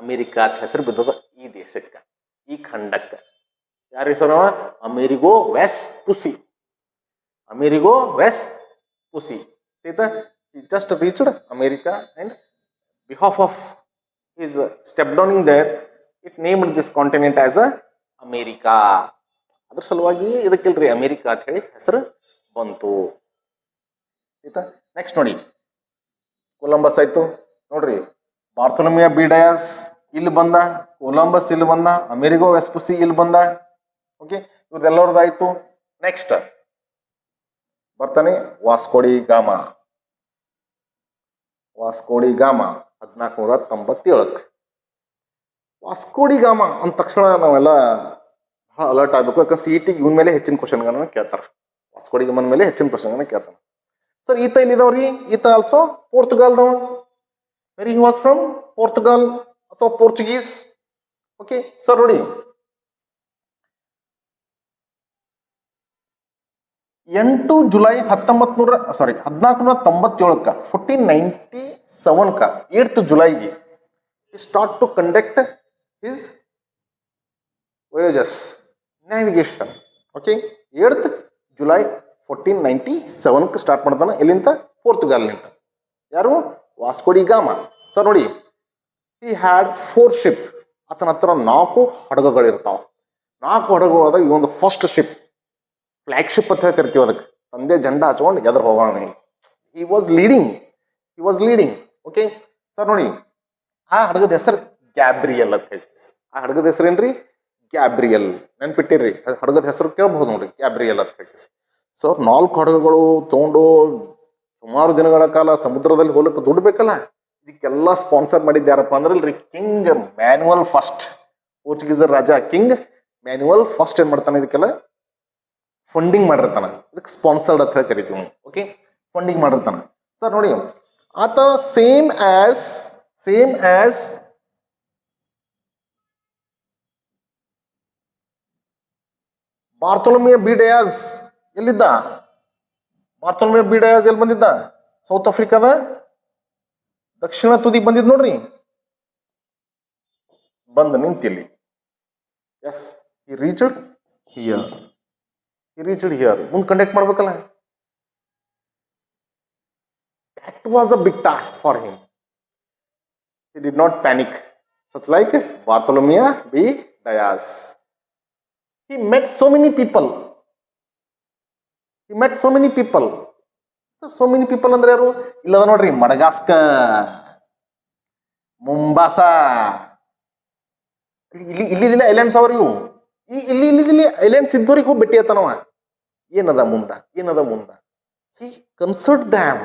ಅಮೆರಿಕಾದ ಹೆಸರು ಬಿದ್ದದ ಈ ದೇಶಕ್ಕೆ, ಈ ಖಂಡಕ್ಕೆ. ಯಾರ ಹೆಸರು Amerigo Vespucci. Amerigo Vespucci. Just reached America and behalf of his step down in there it named this continent as a America. ಅದ್ರ ಸಲುವಾಗಿ ಇದಕ್ಕಿಲ್ರಿ ಅಮೇರಿಕಾ ಅಂತ ಹೇಳಿ ಹೆಸರು ಬಂತು. ಆಯ್ತಾ ನೆಕ್ಸ್ಟ್ ನೋಡಿ. ಕೊಲಂಬಸ್ ಆಯ್ತು. ನೋಡ್ರಿ, ಬಾರ್ತೊಲಮಿಯಾ ಬಿಡಯಾಸ್ ಇಲ್ಲಿ ಬಂದ, ಕೊಲಂಬಸ್ ಇಲ್ಲಿ ಬಂದ, ಅಮೆರಿಗೋ ವೆಸ್ಪುಸಿ ಇಲ್ಲಿ ಬಂದ. ಓಕೆ ಇವ್ರದ್ದೆಲ್ಲರದ್ದು ಆಯ್ತು. ನೆಕ್ಸ್ಟ್ ಬರ್ತಾನೆ ವಾಸ್ಕೋಡಿ ಗಾಮ. ವಾಸ್ಕೋಡಿ ಗಾಮ ಹದಿನಾಲ್ಕು ನೂರ ತೊಂಬತ್ತೇಳಕ್ಕೆ. ವಾಸ್ಕೋಡಿ ಗಾಮ ಅಂದ ತಕ್ಷಣ ನಾವೆಲ್ಲ ಬಹಳ ಅಲರ್ಟ್ ಆಗಬೇಕು, ಯಾಕಂದ್ರೆ ಸಿ ಟಿಗೆ ಇವನ್ ಮೇಲೆ ಹೆಚ್ಚಿನ ಕ್ವಶನ್ಗಳನ್ನ ಕೇಳ್ತಾರೆ. ವಾಸ್ಕೋಡಿ ಗಾಮನ ಮೇಲೆ ಹೆಚ್ಚಿನ ಕ್ವಶನ್ಗಳನ್ನ ಕೇಳ್ತಾನೆ ಸರ್ ಈತ ಇಲ್ಲಿದವ್ರಿ ಈತ also ಪೋರ್ತುಗಾಲ್ದವ very he was from Portugal ಅಥವಾ ಪೋರ್ಚುಗೀಸ್ ಓಕೆ ಸರ್ ನೋಡಿ ಎಂಟು ಜುಲೈ ಹತ್ತೊಂಬತ್ ನೂರ ಸಾರಿ ಹದಿನಾಲ್ಕು ನೂರ ತೊಂಬತ್ತೇಳಕ್ಕ ಫೋರ್ಟೀನ್ ನೈಂಟಿ ಸೆವೆನ್ಕ eighth ಜುಲೈಗೆ start to conduct his voyages navigation okay eighth July fourteen ninety ಸೆವೆನ್ಕ್ start ಮಾಡ್ತಾನೆ ಎಲ್ಲಿಂದ ಪೋರ್ತುಗಾಲ್ನಿಂದ ಯಾರು ವಾಸ್ಕೋಡಿ ಗಾಮ. ಸರ್ ನೋಡಿ ಈ ಹ್ಯಾಡ್ ಫೋರ್ ಶಿಪ್ ಆತನ ಹತ್ರ ನಾಲ್ಕು ಹಡಗುಗಳಿರ್ತಾವ. ನಾಲ್ಕು ಹಡಗುಗಳಾದ ಈ ಒಂದು ಫಸ್ಟ್ ಶಿಪ್ ಫ್ಲಾಗ್ ಶಿಪ್ ಅಂತ ಹೇಳಿ ಕರಿತೀವಿ ಅದಕ್ಕೆ. ತಂದೆ ಜಂಡ ಹಚ್ಕೊಂಡು ಎದ್ರ ಹೋಗೋಣ he was leading he was leading okay sir ನೋಡಿ, ಆ ಹಡಗದ ಹೆಸರು ಗ್ಯಾಬ್ರಿಯಲ್ ಅಂತ ಹೇಳಿ ಆ ಹಡಗದ ಹೆಸರು ಏನ್ರಿ ಗ್ಯಾಬ್ರಿಯಲ್. ನೆನ್ಪಿಟ್ಟಿರ್ರಿ? ಅದ್ ಹಡಗದ ಹೆಸರು ಕೇಳ್ಬಹುದು ನೋಡ್ರಿ. ಗ್ಯಾಬ್ರಿಯಲ್ ಅಂತ ಹೇಳಿ ಸೊ ನಾಲ್ಕು ಹಡಗುಗಳು ತಗೊಂಡು ಸುಮಾರು ದಿನಗಳ ಕಾಲ ಸಮುದ್ರದಲ್ಲಿ ಹೋಲಕ್ಕೆ ದುಡ್ಡು ಬೇಕಲ್ಲ ಇದಕ್ಕೆಲ್ಲ ಸ್ಪಾನ್ಸರ್ ಮಾಡಿದ್ದು ಯಾರಪ್ಪ ಅಂದ್ರೆ ಇಲ್ರಿ ಕಿಂಗ್ ಮ್ಯಾನ್ಯುವಲ್ ಫಸ್ಟ್ ಪೋರ್ಚುಗೀಸರ್ ರಾಜ ಕಿಂಗ್ ಮ್ಯಾನ್ಯುವಲ್ ಫಸ್ಟ್ ಏನು ಮಾಡ್ತಾನೆ ಇದಕ್ಕೆಲ್ಲ? ಫಂಡಿಂಗ್ ಮಾಡಿರ್ತಾನೆ. ಇದಕ್ಕೆ ಸ್ಪಾನ್ಸರ್ಡ್ ಅಂತ ಹೇಳಿ ಕರಿತೀವಿ ಓಕೆ ಫಂಡಿಂಗ್ ಮಾಡಿರ್ತಾನೆ. ಸರ್ ನೋಡಿ, ಆತ same as same as Bartolomeu Dias ಎಲ್ಲಿದ್ದ? ಬಾರ್ತೊಲಮಿಯ Dias ಎಲ್ಲಿ ಬಂದಿದ್ದ? ಸೌತ್ ಆಫ್ರಿಕಾದ? ದಕ್ಷಿಣ ತುದಿ ಬಂದಿದ್ ನೋಡ್ರಿ. ಬಂದು ನಿಂತಿಲ್ಲಿ yes he reached here he reached here ಮುಂದೆ ಕಂಡಕ್ಟ್ ಮಾಡ್ಬೇಕಲ್ಲ. That was a big task for him. He did not panic, such like Bartholomew B. Dias. He met so many people. He met so many people so many people ಅಂದ್ರೆ ಯಾರು? ಇಲ್ಲದ ನೋಡ್ರಿ ಮಡಗಾಸ್ಕ ಮುಂಬಾಸ. ಇಲ್ಲಿ ಇಲ್ಲಿದಿಲ್ಲ islands ಅವ್ರ ಇವು. ಈ, ಇಲ್ಲಿ, ಇಲ್ಲಿದಿಲ್ಲಿ ಐಲ್ಯಾಂಡ್ಸ್ ಇದ್ದವ್ರಿಗೆ ಹೋಗಿ ಭೇಟಿ ಆತನವ ಏನದ ಮುಂದ ಏನದ ಮುಂದ? He concert them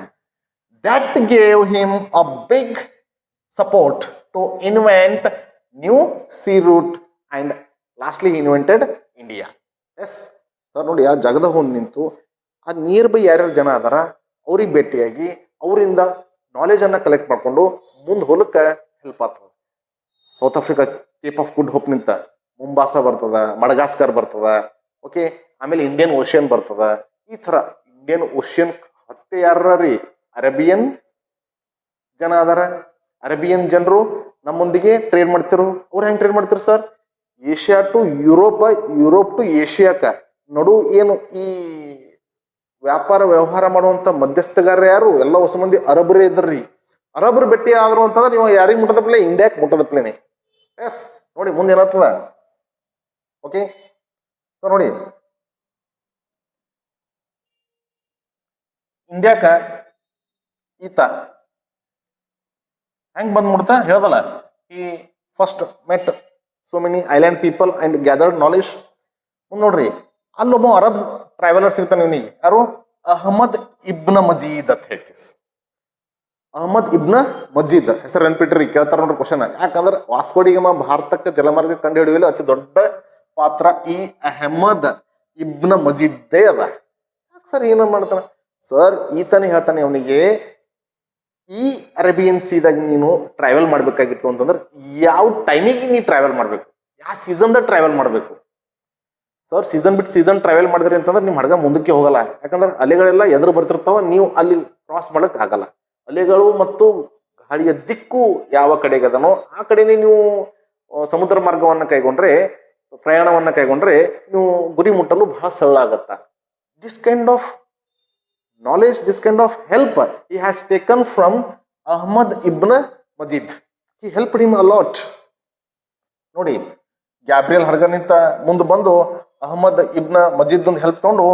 that gave him a big support to invent new sea route and lastly invented India. Yes sir ನೋಡಿ, ಆ ಜಗದ ಹೋಗಿ ನಿಂತು ಆ ನಿಯರ್ ಬೈ ಯಾರ್ಯಾರು ಜನ ಅದಾರ, ಅವ್ರಿಗೆ ಭೇಟಿಯಾಗಿ ಅವರಿಂದ ನಾಲೆಜನ್ನು ಕಲೆಕ್ಟ್ ಮಾಡಿಕೊಂಡು ಮುಂದೆ ಹೊಲಕ್ಕೆ ಹೆಲ್ಪ್ ಆಗ್ತದೆ. South Africa Cape of Good Hope ನಿಂತ ಮುಂಬಾಸ ಬರ್ತದ ಮಡಗಾಸ್ಕರ್ ಬರ್ತದ ಓಕೆ ಆಮೇಲೆ ಇಂಡಿಯನ್ ಓಷಿಯನ್ ಬರ್ತದ. ಈ ಥರ ಇಂಡಿಯನ್ ಓಷಿಯನ್ ಹತ್ತೆ ಯಾರ ಅರೇಬಿಯನ್ ಜನ ಅದಾರ. ಅರೇಬಿಯನ್ ಜನರು ನಮ್ಮೊಂದಿಗೆ ಟ್ರೇಡ್ ಮಾಡ್ತಿರು. ಅವ್ರು ಹೆಂಗೆ ಟ್ರೇಡ್ ಮಾಡ್ತಿರು sir Asia to Europe Europe to ಏಷ್ಯಾಕ ನಡು ಏನು ಈ ವ್ಯಾಪಾರ, ವ್ಯವಹಾರ ಮಾಡುವಂತ ಮಧ್ಯಸ್ಥಗಾರ ಯಾರು? ಎಲ್ಲ ಹೊಸ ಮಂದಿ ಅರಬರೇ ಇದ್ರಿ. ಅರಬ್ರು ಭೇಟಿ ಆದ್ರು ಅಂತಂದ್ರೆ ನೀವು ಯಾರಿಗೆ ಮುಟ್ಟದಪ್ಲೆ ಇಂಡಿಯಾಕ್ ಮುಟ್ಟದಪ್ಲೇನೆ ಎಸ್ ನೋಡಿ, ಮುಂದೆ ಏನಾಗ್ತದ? ಓಕೆ ಸೊ ನೋಡಿ. ಇಂಡಿಯಾಕ ಈತ ಹೆಂಗ್ ಬಂದ್ ಮುಡ್ತಾ ಹೇಳ್ದಲ್ಲ? ಈ first met so many island people and gathered knowledge ಮುಂದೆ ನೋಡ್ರಿ. ಅಲ್ಲೊಬ್ಬ ಅರಬ್ ಟ್ರಾವೆಲರ್ ಸಿಗ್ತಾನೆ ಇವನಿಗೆ. ಯಾರು? ಅಹಮದ್ ಇಬ್ನ ಮಜೀದ್ ಅಂತ ಹೇಳ್ತೀಸ್ ಅಹಮದ್ ಇಬ್ನ ಮಜೀದ್. ಹೆಸರು ನೆನ್ಪಿಟ್ರಿ, ಕೇಳ್ತಾರ ನೋಡ್ರಿ ಕ್ವಶನ್ ಯಾಕಂದ್ರೆ ವಾಸ್ಕೋಡಿಗಮ ಭಾರತಕ್ಕೆ ಜಲಮಾರ್ಗ ಕಂಡು ಹಿಡಿಯುವಲ್ಲಿ ಅತಿ ದೊಡ್ಡ ಪಾತ್ರ ಈ ಅಹಮದ್ ಇಬ್ನ ಮಜೀದ್ದೇ ಅದ. ಸರ್ ಏನ ಮಾಡ್ತಾನ? ಸರ್ ಈತನೇ ಹೇಳ್ತಾನೆ ಅವನಿಗೆ, ಈ ಅರೇಬಿಯನ್ ಸೀದಾಗ ನೀನು ಟ್ರಾವೆಲ್ ಮಾಡ್ಬೇಕಾಗಿತ್ತು ಅಂತಂದ್ರೆ, ಯಾವ ಟೈಮಿಗೆ ನೀ ಟ್ರಾವೆಲ್ ಮಾಡ್ಬೇಕು? ಯಾವ ಸೀಸನ್ದಾಗ ಟ್ರಾವೆಲ್ ಮಾಡ್ಬೇಕು? ಸರ್ ಸೀಸನ್ ಬಿಟ್ಟು ಸೀಸನ್ ಟ್ರಾವೆಲ್ ಮಾಡಿದ್ರಿ ಅಂತಂದ್ರೆ ನಿಮ್ಮ ಹಡಗ ಮುಂದಕ್ಕೆ ಹೋಗಲ್ಲ. ಯಾಕಂದ್ರೆ ಅಲೆಗಳೆಲ್ಲ ಎದುರು ಬರ್ತಿರ್ತಾವ, ನೀವು ಅಲ್ಲಿ ಕ್ರಾಸ್ ಮಾಡಕ್ ಆಗಲ್ಲ. ಅಲೆಗಳು ಮತ್ತು ಗಾಳಿಯ ದಿಕ್ಕು ಯಾವ ಕಡೆಗೆ ಅದನೋ ಆ ಕಡೆನೇ ನೀವು ಸಮುದ್ರ ಮಾರ್ಗವನ್ನ ಕೈಗೊಂಡ್ರೆ, ಪ್ರಯಾಣವನ್ನ ಕೈಗೊಂಡ್ರೆ ನೀವು ಗುರಿ ಮುಟ್ಟಲು ಬಹಳ ಸರಳ ಆಗತ್ತ. This kind of knowledge this kind of help he has taken from Ahmed ibn Majid He help him a lot. ನೋಡಿ ಗ್ಯಾಬ್ರಿಯಲ್ ಹಡಗನಿಂದ ಮುಂದೆ ಬಂದು ಅಹಮದ್ ಇಬ್ನ ಮಜೀದ್ ಒಂದು ಹೆಲ್ಪ್ ತಗೊಂಡು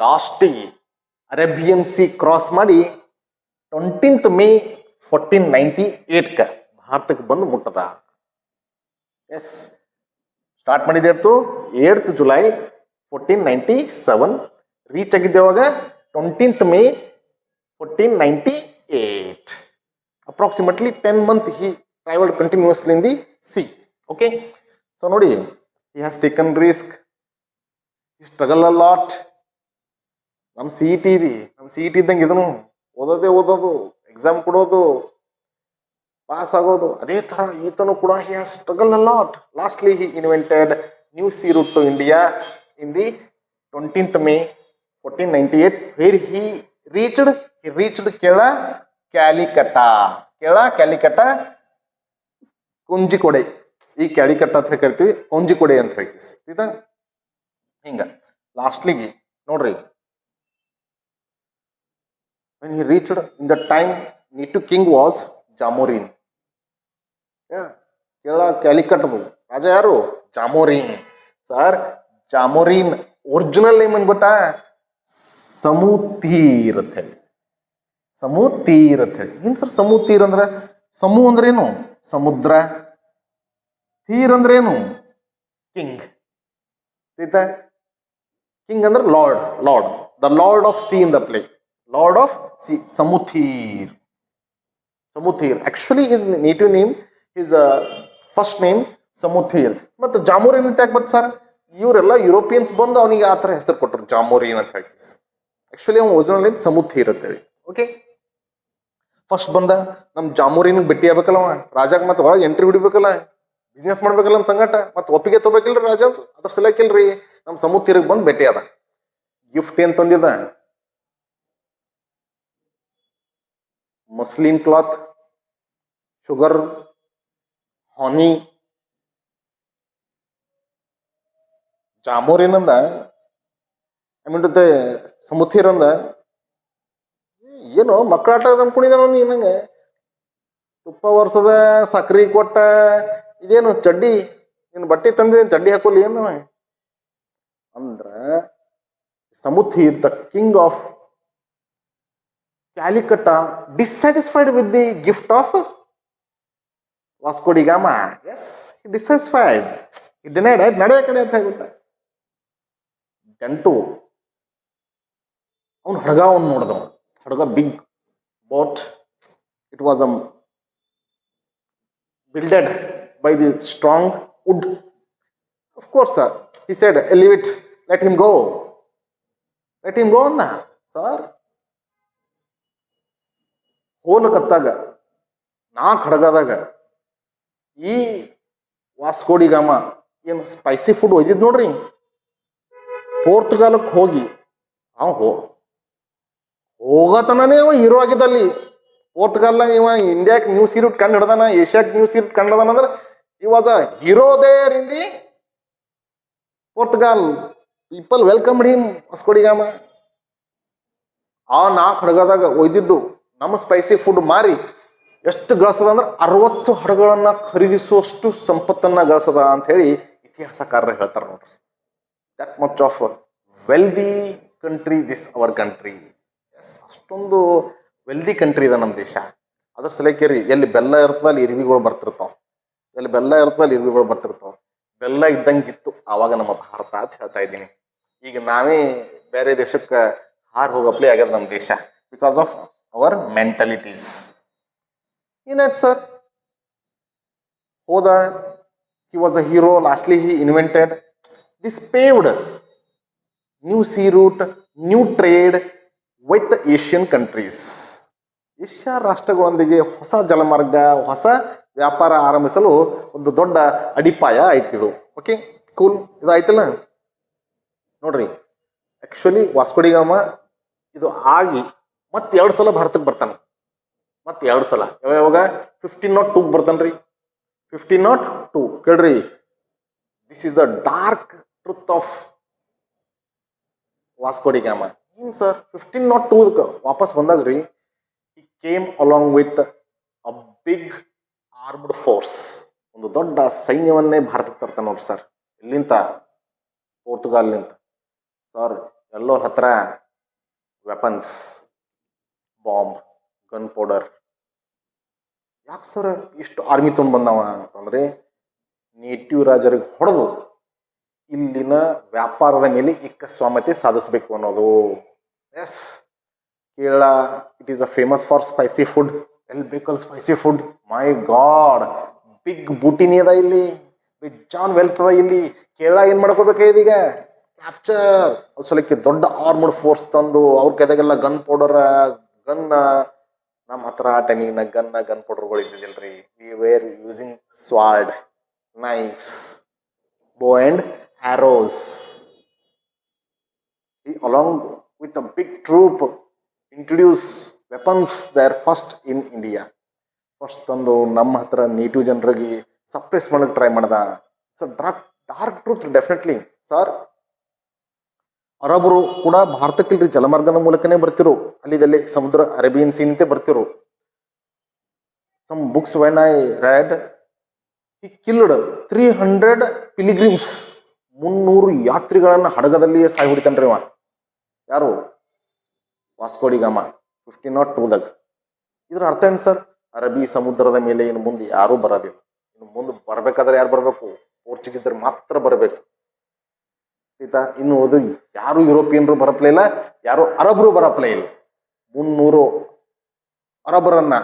ಲಾಸ್ಟಿಗೆ ಅರೇಬಿಯನ್ ಸಿ ಕ್ರಾಸ್ ಮಾಡಿ ಟ್ವೆಂಟೀನ್ತ್ ಮೇ ಫೋರ್ಟೀನ್ ನೈಂಟಿ ಏಟ್ಕ ಭಾರತಕ್ಕೆ ಬಂದು ಮುಟ್ಟದ. ಎಸ್ ಸ್ಟಾರ್ಟ್ ಮಾಡಿದ್ದು eighth July fourteen ninety seven reach ಆಗಿದ್ದೆ ಅವಾಗ twentieth May fourteen ninety eight approximately ten month he travelled continuously in the sea okay so ನೋಡಿ he has taken risk struggle a lot ನಮ್ಮ C E T ರೀ ನಮ್ಮ C E T ಇದ್ದಂಗೆ ಇದನ್ನು ಓದೋದೇ ಓದೋದು exam ಕೊಡೋದು ಪಾಸ್ ಆಗೋದು, ಅದೇ ಥರ ಈತನು ಕೂಡ he has struggle a lot lastly he invented new sea route to India in the twentieth May fourteen ninety eight where he reached he reached ಕೇಳ ಕ್ಯಾಲಿಕಟ ಕೇಳ ಕ್ಯಾಲಿಕಟ ಕುಂಜಿಕೊಡೆ ಈ ಕ್ಯಾಲಿಕಟ್ಟ ಅಂತ ಹೇಳಿ ಕರಿತೀವಿ ಕುಂಜಿಕೊಡೆ ಅಂತ ಹೇಳಿ. ಇದ ಹಿಂಗ. ಲಾಸ್ಟ್ಲಿಗೆ ನೋಡ್ರಿ. When he reached in the time neat king was Jamorin. Zamorin ಕೇಳ ಕ್ಯಾಲಿಕಟ್ದು ರಾಜ ಯಾರು? Zamorin sir Zamorin original name ಏನ್ ಗೊತ್ತಾ? ಸಮೂತೀರ್ ಅಂತ ಹೇಳಿ. ಸಮೂತೀರ್ ಅಂತ ಹೇಳಿ. ಏನ್ ಸರ್ ಸಮೂತೀರ್ ಅಂದ್ರೆ? ಸಮೂ ಅಂದ್ರೇನು ಸಮುದ್ರ ತೀರ್ ಅಂದ್ರೇನು? ಕಿಂಗ್ ಆಯ್ತಾ ಕಿಂಗ್ ಅಂದ್ರೆ lord lord the lord of sea in the play lord of sea Samoothiri Samoothiri actually is native name is first name Samoothiri ಮತ್ತು ಜಾಮೂರಿನ್ ಅಂತ ಯಾಕೆ ಬಂತು ಸರ್ ಇವರೆಲ್ಲ ಯುರೋಪಿಯನ್ಸ್ ಬಂದು ಅವನಿಗೆ ಆ ಥರ ಹೆಸರು ಕೊಟ್ಟರು ಜಾಮೂರಿನ್ ಅಂತ ಹೇಳಿ ಆ್ಯಕ್ಚುಲಿ ಅವ್ನು ಒರಿಜಿನಲ್ ನೇಮ್ ಸಮುಥೀರ್ ಅಂತ ಹೇಳಿ. ಓಕೆ ಫಸ್ಟ್ ಬಂದ ನಮ್ಮ ಜಾಮೂರಿನ ಭೇಟಿ ಆಗ್ಬೇಕಲ್ಲ ಅವ ರಾಜಾಗ ಮತ್ತೆ ಒಳಗೆ ಎಂಟ್ರಿ ಹಿಡಿಬೇಕಲ್ಲ? ಬಿಸ್ನೆಸ್ ಮಾಡ್ಬೇಕಲ್ಲ ನಮ್ಮ ಸಂಘಟ ಮತ್ತೆ ಒಪ್ಪಿಗೆ ತೊಗೋಬೇಕಿಲ್ರಿ ರಾಜ ಅದ್ರ ಸಲಕಿಲ್ರಿ ನಮ್ಮ ಸಮುತೀರಿಗೆ ಬಂದು ಭೇಟಿ ಅದ. ಗಿಫ್ಟ್ ಏನ್ ತಂದಿದ? ಮಸ್ಲಿನ್ ಕ್ಲಾತ್ ಶುಗರ್ ಹಾನಿ ಜಾಮೂರಿನಂದ ಐ ಮೀನ್ ಸಮುಥೀರಂದ ಏನು ಮಕ್ಕಳಾಟ ಅನ್ಕೊಂಡಿದ್ದಾನ ನೀನಂಗ ತುಪ್ಪ ವರ್ಷದ ಸಕ್ರಿ ಕೊಟ್ಟ ಇದೇನು ಚಡ್ಡಿ? ನೀನು ಬಟ್ಟೆ ತಂದಿದ್ದೇನೆ ಚಡ್ಡಿ ಹಾಕೋಲಿ ಏನು ಅಂದ್ರ Samoothiri the king of Calicut dissatisfied with the gift of Vasco da Gama yes dissatisfied denied ನಡೆಯ ಕಡೆ ಅಂತ ಹೇಳ್ಬಿಟ್ಟ. ಟೆಂಟು ಅವನು ಹಡಗ ಅವನು ನೋಡಿದವ ಹಡಗ big boat it was a builded by the strong wood. Of course, sir. He said, leave it, let him go. Let him go ಅನ್ನ ಸರ್ ಹೋಲಕತ್ತಾಗ ನಾಲ್ಕು ಹಡಗದಾಗ ಈ ವಾಸ್ಕೋಡಿಗಾಮ ಏನು ಸ್ಪೈಸಿ ಫುಡ್ ಒಯ್ದಿದ್ ನೋಡ್ರಿ ಪೋರ್ಟುಗಾಲಕ್ಕೆ ಹೋಗಿ ಅವ ಹೋ ಹೋಗತನೇ ಅವ ಹೀರೋ ಆಗಿದ್ದಲ್ಲಿ ಪೋರ್ತುಗಾಲ್ನಾಗ ಇವ ಇಂಡಿಯಾಕ್ ನ್ಯೂಸ್ ಸೀರಿಟ್ ಕಂಡು ಹಿಡ್ದಾನ ಏಷ್ಯಾಕ್ ನ್ಯೂಸ್ ಸೀರಿಟ್ ಕಂಡು ಹಿಡ್ದಾನ ಅಂದ್ರೆ was a hero there in the Portugal people welcome him Vasco da Gama ಆ ನಾಲ್ಕು ಹಡಗದಾಗ ಒಯ್ದಿದ್ದು ನಮ್ಮ ಸ್ಪೈಸಿ ಫುಡ್ ಮಾರಿ. ಎಷ್ಟು ಗಳಿಸದ ಅಂದ್ರೆ ಅರವತ್ತು ಹಡಗಳನ್ನ ಖರೀದಿಸುವಷ್ಟು ಸಂಪತ್ತನ್ನು ಗಳಿಸದ ಅಂತ ಹೇಳಿ ಇತಿಹಾಸಕಾರರು ಹೇಳ್ತಾರೆ ನೋಡ್ರಿ. That much of wealthy country this our country yes ಅಷ್ಟೊಂದು ವೆಲ್ದಿ ಕಂಟ್ರಿ ಇದೆ ನಮ್ಮ ದೇಶ. ಅದ್ರ ಸಲಕ್ಕೆ ರೀ ಎಲ್ಲಿ ಬೆಲ್ಲ ಇರ್ತದ ಅಲ್ಲಿ ಇರಿವಿಗಳು ಬರ್ತಿರ್ತಾವ. ಎಲ್ಲಿ ಬೆಲ್ಲ ಇರ್ತದ ಅಲ್ಲಿ ಇರ್ವಿಗಳು ಬರ್ತಿರ್ತಾವ. ಬೆಲ್ಲ ಇದ್ದಂಗಿತ್ತು. ಆವಾಗ ನಮ್ಮ ಭಾರತ ಅಂತ ಹೇಳ್ತಾ ಇದ್ದೀನಿ. ಈಗ ನಾವೇ ಬೇರೆ ದೇಶಕ್ಕೆ ಹಾರ್ ಹೋಗಪ್ಲೇ ಆಗ್ಯದ ನಮ್ಮ ದೇಶ. ಬಿಕಾಸ್ ಆಫ್ ಅವರ್ ಮೆಂಟಲಿಟೀಸ್ ಏನಾಯ್ತು ಸರ್ ಹೋದ he was a hero lastly he invented this paved new sea route new trade with Asian countries Asia ರಾಷ್ಟ್ರಗಳೊಂದಿಗೆ ಹೊಸ ಜಲಮಾರ್ಗ, ಹೊಸ ವ್ಯಾಪಾರ ಆರಂಭಿಸಲು ಒಂದು ದೊಡ್ಡ ಅಡಿಪಾಯ ಆಯ್ತಿದು. ಓಕೆ ಕೂಲ್ ಇದು ಆಯ್ತಲ್ಲ ನೋಡ್ರಿ ಆಕ್ಚುಲಿ ವಾಸ್ಕೋಡಿಗಾಮ ಇದು ಆಗಿ ಮತ್ತೆ ಎರಡು ಸಲ ಭಾರತಕ್ಕೆ ಬರ್ತಾನೆ. ಮತ್ತೆ ಎರಡು ಸಲ ಯಾವಾಗ ಫಿಫ್ಟೀನ್ ನಾಟ್ ಟೂಗೆ ರೀ ಫಿಫ್ಟೀನ್ ನಾಟ್ ಟೂ ಕೇಳ್ರಿ this is the dark truth of Vasco da Gama. ಏನು ಸರ್ ಫಿಫ್ಟೀನ್ ನಾಟ್ ಟೂ ವಾಪಸ್ ಬಂದಾಗ ರೀ came along with a big armed force ಒಂದು ದೊಡ್ಡ ಸೈನ್ಯವನ್ನೇ ಭಾರತಕ್ಕೆ ತರ್ತಾನೆ ನೋಡ್ರಿ ಸರ್. ಇಲ್ಲಿಂತ ಪೋರ್ಟುಗಾಲ್ನಿಂತ ಸರ್, ಎಲ್ಲೋರ್ ಹತ್ರ ವೆಪನ್ಸ್ ಬಾಂಬ್ ಗನ್ ಪೌಡರ್ ಯಾಕೆ ಸರ್ ಇಷ್ಟು ಆರ್ಮಿ ತೊಗೊಂಡು ಬಂದವ ಅಂತಂದ್ರೆ ನೇಟಿವ್ ರಾಜರಿಗೆ ಹೊಡೆದು ಇಲ್ಲಿನ ವ್ಯಾಪಾರದ ಮೇಲೆ ಇಕ್ಕ ಸ್ವಾಮತೆ ಸಾಧಿಸ್ಬೇಕು ಅನ್ನೋದು. As Kerala it is a famous for spicy food ಎಲ್ಲಿ ಬೇಕಲ್ಲಿ spicy food my god big ಬೂಟಿನಿ ಅದ ಇಲ್ಲಿ. ಬಿಗ್ ಜಾನ್ ವೆಲ್ತ್ ಅದ ಇಲ್ಲಿ. ಕೇರಳ ಏನು ಮಾಡ್ಕೋಬೇಕಾಗಿದೆ ಈಗ ಕ್ಯಾಪ್ಚರ್ ಸಲಕ್ಕೆ ದೊಡ್ಡ ಆರ್ಮಡ್ ಫೋರ್ಸ್ ತಂದು ಅವ್ರ ಕೈದಾಗೆಲ್ಲ ಗನ್ ಪೌಡರ್ ಗನ್ ನಮ್ಮ ಹತ್ರ ಆ ಟೈಮಿನ ಗನ್ ಗನ್ ಪೌಡರ್ಗಳು ಇದ್ದಿದ್ದಿಲ್ರಿ. We were using sword knives bow and arrows. ಈ along with a big troop, introduced weapons there first in India first ತಂದು ನಮ್ಮ ಹತ್ರ ನೇಟಿವ್ ಜನರಿಗೆ ಸಪ್ರೆಸ್ ಮಾಡಕ್ಕೆ ಟ್ರೈ ಮಾಡ್ದ. So dark dark truth definitely sir ಅರಬರು ಕೂಡ ಭಾರತಕ್ಕಿಲ್ರಿ ಜಲಮಾರ್ಗದ ಮೂಲಕನೇ ಬರ್ತಿರು. ಅಲ್ಲಿದಲ್ಲಿ ಸಮುದ್ರ, ಅರೇಬಿಯನ್ ಸೀನಿಂತೆ ಬರ್ತಿರು. Some books when I read ಈ ಕಿಲ್ಡ್ ತ್ರೀ ಹಂಡ್ರೆಡ್ ಪಿಲಿಗ್ರಿಮ್ಸ್ ಮುನ್ನೂರು ಯಾತ್ರಿಗಳನ್ನ ಹಡಗದಲ್ಲಿಯೇ ಸಾಯಿ ಹೊಡಿತಾನ್ರಿ ಅವ. ಯಾರು? ವಾಸ್ಕೋಡಿಗಾಮ ಫಿಫ್ಟಿ ನಾಟ್ ಟೂದಾಗ ಇದ್ರ ಅರ್ಥ ಏನು ಸರ್? ಅರಬ್ಬಿ ಸಮುದ್ರದ ಮೇಲೆ ಇನ್ನು ಮುಂದೆ ಯಾರೂ ಬರೋದಿಲ್ಲ. ಇನ್ನು ಮುಂದೆ ಬರಬೇಕಾದ್ರೆ ಯಾರು ಬರಬೇಕು? ಪೋರ್ಚುಗೀಸರು ಮಾತ್ರ ಬರಬೇಕು. ಆಯ್ತಾ? ಇನ್ನು ಅದು ಯಾರು ಯುರೋಪಿಯನ್ರು ಬರಪ್ಲೇ ಇಲ್ಲ, ಯಾರು ಅರಬ್ರು ಬರಪ್ಲೇ ಇಲ್ಲ. ಮುನ್ನೂರು ಅರಬರನ್ನ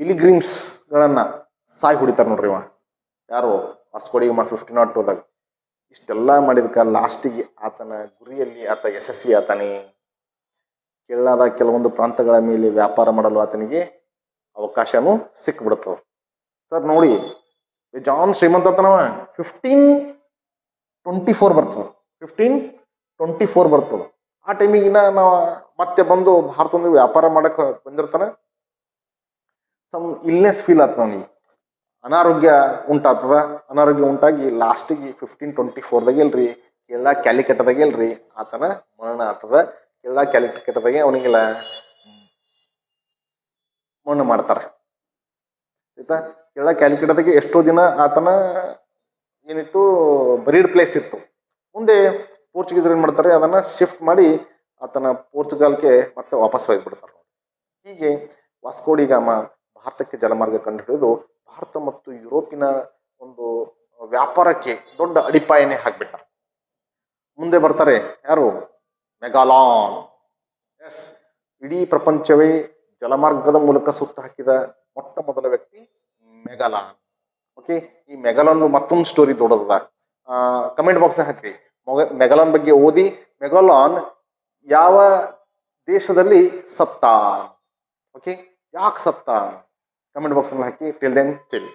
ಪಿಲಿಗ್ರಿಮ್ಸ್ ಗಳನ್ನ ಸಾಯಿ ಹೊಡಿತಾರೆ ನೋಡ್ರಿ ಇವ. ಯಾರು? ವಾಸ್ಕೋಡಿಗಾಮ ಫಿಫ್ಟಿ ನಾಟ್ ಟೂದಾಗ ಇಷ್ಟೆಲ್ಲ ಮಾಡಿದಕ್ಕ ಲಾಸ್ಟಿಗೆ ಆತನ ಗುರಿಯಲ್ಲಿ ಆತ ಯಶಸ್ವಿ ಆತಾನೆ. ಕೇರಳದ ಕೆಲವೊಂದು ಪ್ರಾಂತಗಳ ಮೇಲೆ ವ್ಯಾಪಾರ ಮಾಡಲು ಆತನಿಗೆ ಅವಕಾಶನೂ ಸಿಕ್ಬಿಡ್ತವೆ ಸರ್, ನೋಡಿ ಜಾನ್ ಶ್ರೀಮಂತ ಆತನವ ಫಿಫ್ಟೀನ್ ಟ್ವೆಂಟಿ ಫೋರ್ ಬರ್ತದೆ. ಫಿಫ್ಟೀನ್ ಟ್ವೆಂಟಿ ಫೋರ್ ಬರ್ತದೆ. ಆ ಟೈಮಿಗೆ ಇನ್ನ ನಾವು ಮತ್ತೆ ಬಂದು ಭಾರತದಲ್ಲಿ ವ್ಯಾಪಾರ ಮಾಡಕ್ಕೆ ಬಂದಿರ್ತಾನೆ. ಸಮ್ ಇಲ್ನೆಸ್ ಫೀಲ್ ಆಗ್ತದೆ ಅವನಿಗೆ ಅನಾರೋಗ್ಯ ಉಂಟಾಗ್ತದ ಅನಾರೋಗ್ಯ ಉಂಟಾಗಿ ಲಾಸ್ಟಿಗೆ ಫಿಫ್ಟೀನ್ ಟ್ವೆಂಟಿ ಫೋರ್ದಾಗೆ ಇಲ್ರಿ ಕೇರಳ ಕ್ಯಾಲಿಕಟ್ಟದಾಗೆ ಇಲ್ರಿ ಆತನ ಮರಣ ಆಗ್ತದ ಕೇರಳ ಕೆಟ್ಟದಾಗೆ ಅವನಿಗೆಲ್ಲ ಮಣ್ಣು ಮಾಡ್ತಾರೆ. ಆಯ್ತಾ? ಕೇರಳ ಕ್ಯಾಲಿಕಟ್ಟದಾಗೆ ಎಷ್ಟೋ ದಿನ ಆತನ ಏನಿತ್ತು ಬರೀಡ್ ಪ್ಲೇಸ್ ಇತ್ತು. ಮುಂದೆ ಪೋರ್ಚುಗೀಸ್ ಏನು ಮಾಡ್ತಾರೆ, ಅದನ್ನು ಶಿಫ್ಟ್ ಮಾಡಿ ಆತನ ಪೋರ್ಚುಗಲ್ಗೆ ಮತ್ತೆ ವಾಪಸ್ ಒಯ್ದ್ಬಿಡ್ತಾರೆ ಹೀಗೆ ವಾಸ್ಕೋಡಿಗಾಮ ಭಾರತಕ್ಕೆ ಜಲಮಾರ್ಗ ಕಂಡುಹಿಡಿದು ಭಾರತ ಮತ್ತು ಯುರೋಪಿನ ಒಂದು ವ್ಯಾಪಾರಕ್ಕೆ ದೊಡ್ಡ ಅಡಿಪಾಯನೇ ಹಾಕ್ಬಿಟ್ಟ. ಮುಂದೆ ಬರ್ತಾರೆ ಯಾರು? ಮೆಗಾಲಾನ್. ಎಸ್, ಇಡೀ ಪ್ರಪಂಚವೇ ಜಲಮಾರ್ಗದ ಮೂಲಕ ಸುತ್ತ ಹಾಕಿದ ಮೊಟ್ಟ ಮೊದಲ ವ್ಯಕ್ತಿ ಮೆಗಾಲಾನ್. ಓಕೆ ಈ ಮೆಗಾಲಾನ್ ಮತ್ತೊಂದು ಸ್ಟೋರಿ ದೊಡ್ಡದ ಕಮೆಂಟ್ ಬಾಕ್ಸ್ನಾಗ ಹಾಕ್ರಿ. ಮೊಗ, ಮೆಗಾಲಾನ್ ಬಗ್ಗೆ ಓದಿ, ಮೆಗಾಲಾನ್ ಯಾವ ದೇಶದಲ್ಲಿ ಸತ್ತ ಓಕೆ ಯಾಕೆ ಸತ್ತ ಕಮೆಂಟ್ ಬಾಕ್ಸ್ನಲ್ಲಿ ಹಾಕಿ ಟಿಲ್ ದೆನ್ ಚಿಲ್